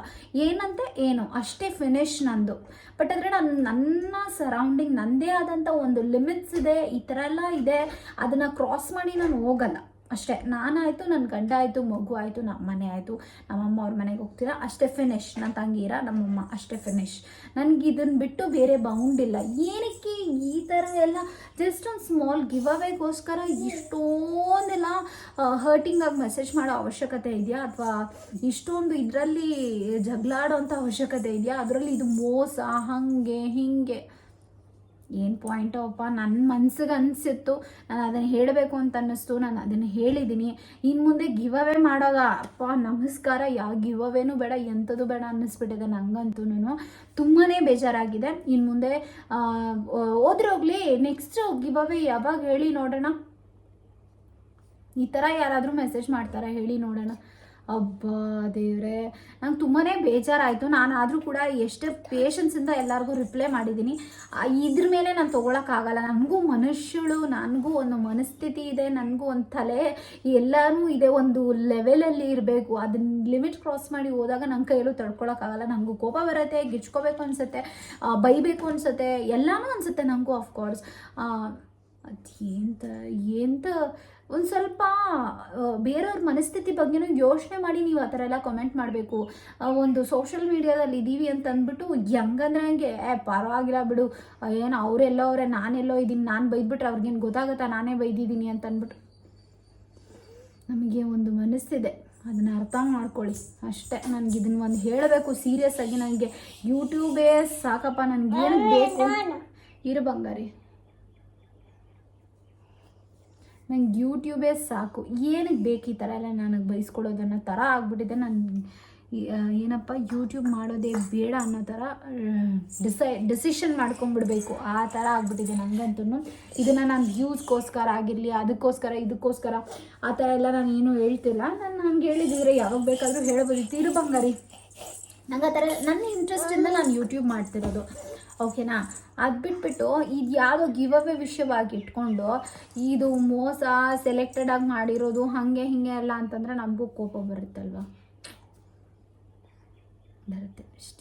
ಏನಂತೆ? ಏನು? ಅಷ್ಟೇ ಫಿನಿಶ್ ನಂದು. ಬಟ್ ಆದರೆ ನಾನು, ನನ್ನ ಸರೌಂಡಿಂಗ್ ನನ್ನದೇ ಆದಂಥ ಒಂದು ಲಿಮಿಟ್ಸ್ ಇದೆ, ಈ ಥರ ಎಲ್ಲ ಇದೆ, ಅದನ್ನು ಕ್ರಾಸ್ ಮಾಡಿ ನಾನು ಹೋಗಲ್ಲ. ಅಷ್ಟೇ, ನಾನಾಯಿತು ನನ್ನ ಗಂಡ ಆಯಿತು, ಮಗು ಆಯಿತು ನಮ್ಮ ಮನೆ ಆಯಿತು, ನಮ್ಮಮ್ಮ ಅವ್ರ ಮನೆಗೆ ಹೋಗ್ತೀರಾ ಅಷ್ಟೇ ಫಿನಿಶ್ ನನ್ನ ತಂಗಿರ ನಮ್ಮಮ್ಮ ಅಷ್ಟೇ ಫಿನಿಶ್ ನನಗೆ ಇದನ್ನು ಬಿಟ್ಟು ಬೇರೆ ಬೌಂಡ್ ಇಲ್ಲ. ಏನಕ್ಕೆ ಈ ಥರ ಎಲ್ಲ ಜಸ್ಟ್ ಒಂದು ಸ್ಮಾಲ್ ಗಿವ್ ಅವೇಗೋಸ್ಕರ ಇಷ್ಟೊಂದೆಲ್ಲ ಹರ್ಟಿಂಗ್ ಆಗಿ ಮೆಸೇಜ್ ಮಾಡೋ ಅವಶ್ಯಕತೆ ಇದೆಯಾ? ಅಥವಾ ಇಷ್ಟೊಂದು ಇದರಲ್ಲಿ ಜಗಳಾಡೋಂಥ ಅವಶ್ಯಕತೆ ಇದೆಯಾ? ಅದರಲ್ಲಿ ಇದು ಮೋಸ, ಹಾಗೆ, ಹೀಗೆ. ಏನು ಪಾಯಿಂಟ್ ಅಪ್ಪ ನನ್ನ ಮನ್ಸಿಗೆ ಅನಿಸಿತ್ತು. ನಾನು ಅದನ್ನು ಹೇಳಬೇಕು ಅಂತ ಅನ್ನಿಸ್ತು. ನಾನು ಅದನ್ನು ಹೇಳಿದ್ದೀನಿ ಇನ್ನು ಮುಂದೆ ಗಿವ್ ಅವೇ ಮಾಡೋದ. ಅಪ್ಪ, ನಮಸ್ಕಾರ. ಯಾವ ಗಿವ್ ಅವೇನೂ ಬೇಡ ಎಂಥದ್ದು ಬೇಡ ಅನ್ನಿಸ್ಬಿಟ್ಟಿದೆ ನನಗಂತೂ ತುಂಬಾ ಬೇಜಾರಾಗಿದೆ. ಇನ್ನು ಮುಂದೆ ಹೋದ್ರೆ ಹೋಗಲಿ ನೆಕ್ಸ್ಟ್ ಗಿವ್ ಅವೇ ಯಾವಾಗ ಹೇಳಿ ನೋಡೋಣ? ಈ ಥರ ಯಾರಾದರೂ ಮೆಸೇಜ್ ಮಾಡ್ತಾರಾ ಹೇಳಿ ನೋಡೋಣ. ಅಬ್ಬಾ ದೇವ್ರೆ. ನಂಗೆ ತುಂಬಾ ಬೇಜಾರಾಯಿತು. ನಾನು ಆದರೂ ಕೂಡ ಎಷ್ಟೇ ಪೇಷನ್ಸಿಂದ ಎಲ್ಲರಿಗೂ ರಿಪ್ಲೈ ಮಾಡಿದ್ದೀನಿ ಇದ್ರ ಮೇಲೆ ನಾನು ತೊಗೊಳಕ್ಕಾಗಲ್ಲ. ನನಗೂ ಮನುಷ್ಯಳು, ನನಗೂ ಒಂದು ಮನಸ್ಥಿತಿ ಇದೆ, ನನಗೂ ಒಂದು ತಲೆ, ಎಲ್ಲನೂ ಇದೆ, ಒಂದು ಲೆವೆಲಲ್ಲಿ ಇರಬೇಕು. ಅದನ್ನ ಲಿಮಿಟ್ ಕ್ರಾಸ್ ಮಾಡಿ ಹೋದಾಗ ನನ್ನ ಕೈಯಲ್ಲೂ ತಡ್ಕೊಳಕ್ಕಾಗಲ್ಲ. ನನಗೂ ಕೋಪ ಬರುತ್ತೆ, ಗಿಚ್ಕೋಬೇಕು ಅನಿಸುತ್ತೆ ಬೈಬೇಕು ಅನಿಸುತ್ತೆ, ಎಲ್ಲನೂ ಅನಿಸುತ್ತೆ ನನಗೂ ಆಫ್ಕೋರ್ಸ್ ಅದೇಂತ ಎಂತ ಒಂದು ಸ್ವಲ್ಪ ಬೇರೆಯವ್ರ ಮನಸ್ಥಿತಿ ಬಗ್ಗೆನೂ ಯೋಚನೆ ಮಾಡಿ ನೀವು ಆ ಥರ ಎಲ್ಲ ಕಮೆಂಟ್ ಮಾಡಬೇಕು. ಒಂದು ಸೋಷಿಯಲ್ ಮೀಡಿಯಾದಲ್ಲಿ ಇದ್ದೀವಿ ಅಂತ ಅಂದ್ಬಿಟ್ಟು ಹೆಂಗಂದ್ರೆ ಹಂಗೆ ಏ, ಪರವಾಗಿಲ್ಲ ಬಿಡು. ಏನು ಅವರೆಲ್ಲೋ ಅವರೇ, ನಾನೆಲ್ಲೋ ಇದ್ದೀನಿ ನಾನು ಬೈದ್ಬಿಟ್ರೆ ಅವ್ರಿಗೇನು ಗೊತ್ತಾಗುತ್ತಾ? ನಾನೇ ಬೈದಿದ್ದೀನಿ ಅಂತ ಅಂದ್ಬಿಟ್ಟು. ನಮಗೆ ಒಂದು ಮನಸ್ಸಿದೆ. ಅದನ್ನ ಅರ್ಥ ಮಾಡ್ಕೊಳ್ಳಿ. ಅಷ್ಟೇ. ನನಗೆ ಇದನ್ನು ಒಂದು ಹೇಳಬೇಕು. ಸೀರಿಯಸ್ ಆಗಿ ನನಗೆ ಯೂಟ್ಯೂಬೇ ಸಾಕಪ್ಪ. ನನಗೇನು ಬೇಕು? ಇರು ಬಂಗಾರಿ. ನಂಗೆ ಯೂಟ್ಯೂಬೇ ಸಾಕು. ಏನಕ್ಕೆ ಬೇಕು ಈ ಥರ ಎಲ್ಲ ನನಗೆ ಬೈಸ್ಕೊಡೋದನ್ನೋ ಥರ ಆಗ್ಬಿಟ್ಟಿದೆ. ನಾನು ಏನಪ್ಪ ಯೂಟ್ಯೂಬ್ ಮಾಡೋದೇ ಬೇಡ ಅನ್ನೋ ಥರ ಡಿಸೈ ಡಿಸಿಷನ್ ಮಾಡ್ಕೊಂಡ್ಬಿಡ್ಬೇಕು ಆ ಥರ ಆಗ್ಬಿಟ್ಟಿದೆ ನನಗಂತೂ. ಇದನ್ನು ನಾನು ವ್ಯೂಸ್ಗೋಸ್ಕರ ಆಗಿರಲಿ, ಅದಕ್ಕೋಸ್ಕರ, ಇದಕ್ಕೋಸ್ಕರ ಆ ಥರ ಎಲ್ಲ ನಾನು ಏನು ಹೇಳ್ತಿಲ್ಲ. ನಾನು ನನಗೆ ಹೇಳಿದಿದ್ರೆ ಯಾವಾಗ ಬೇಕಾದರೂ ಹೇಳ್ಬೋದು. ತಿರು ಬಂಗಾರಿ ನಂಗೆ ಆ ಥರ, ನನ್ನ ಇಂಟ್ರೆಸ್ಟಿಂದ ನಾನು ಯೂಟ್ಯೂಬ್ ಮಾಡ್ತಿರೋದು. ಓಕೆನಾ? ಅದು ಬಿಟ್ಬಿಟ್ಟು ಇದು ಯಾವುದೋ ಗಿವ್ ಅವೇ ವಿಷಯವಾಗಿ ಇಟ್ಕೊಂಡು ಇದು ಮೋಸ ಸೆಲೆಕ್ಟೆಡ್ ಆಗಿ ಮಾಡಿರೋದು ಹಾಗೆ ಹೀಗೆ ಅಲ್ಲ ಅಂತಂದರೆ ನಮಗೂ ಕೋಪ ಬರುತ್ತಲ್ವ? ಬರುತ್ತೆ ಅಷ್ಟೇ.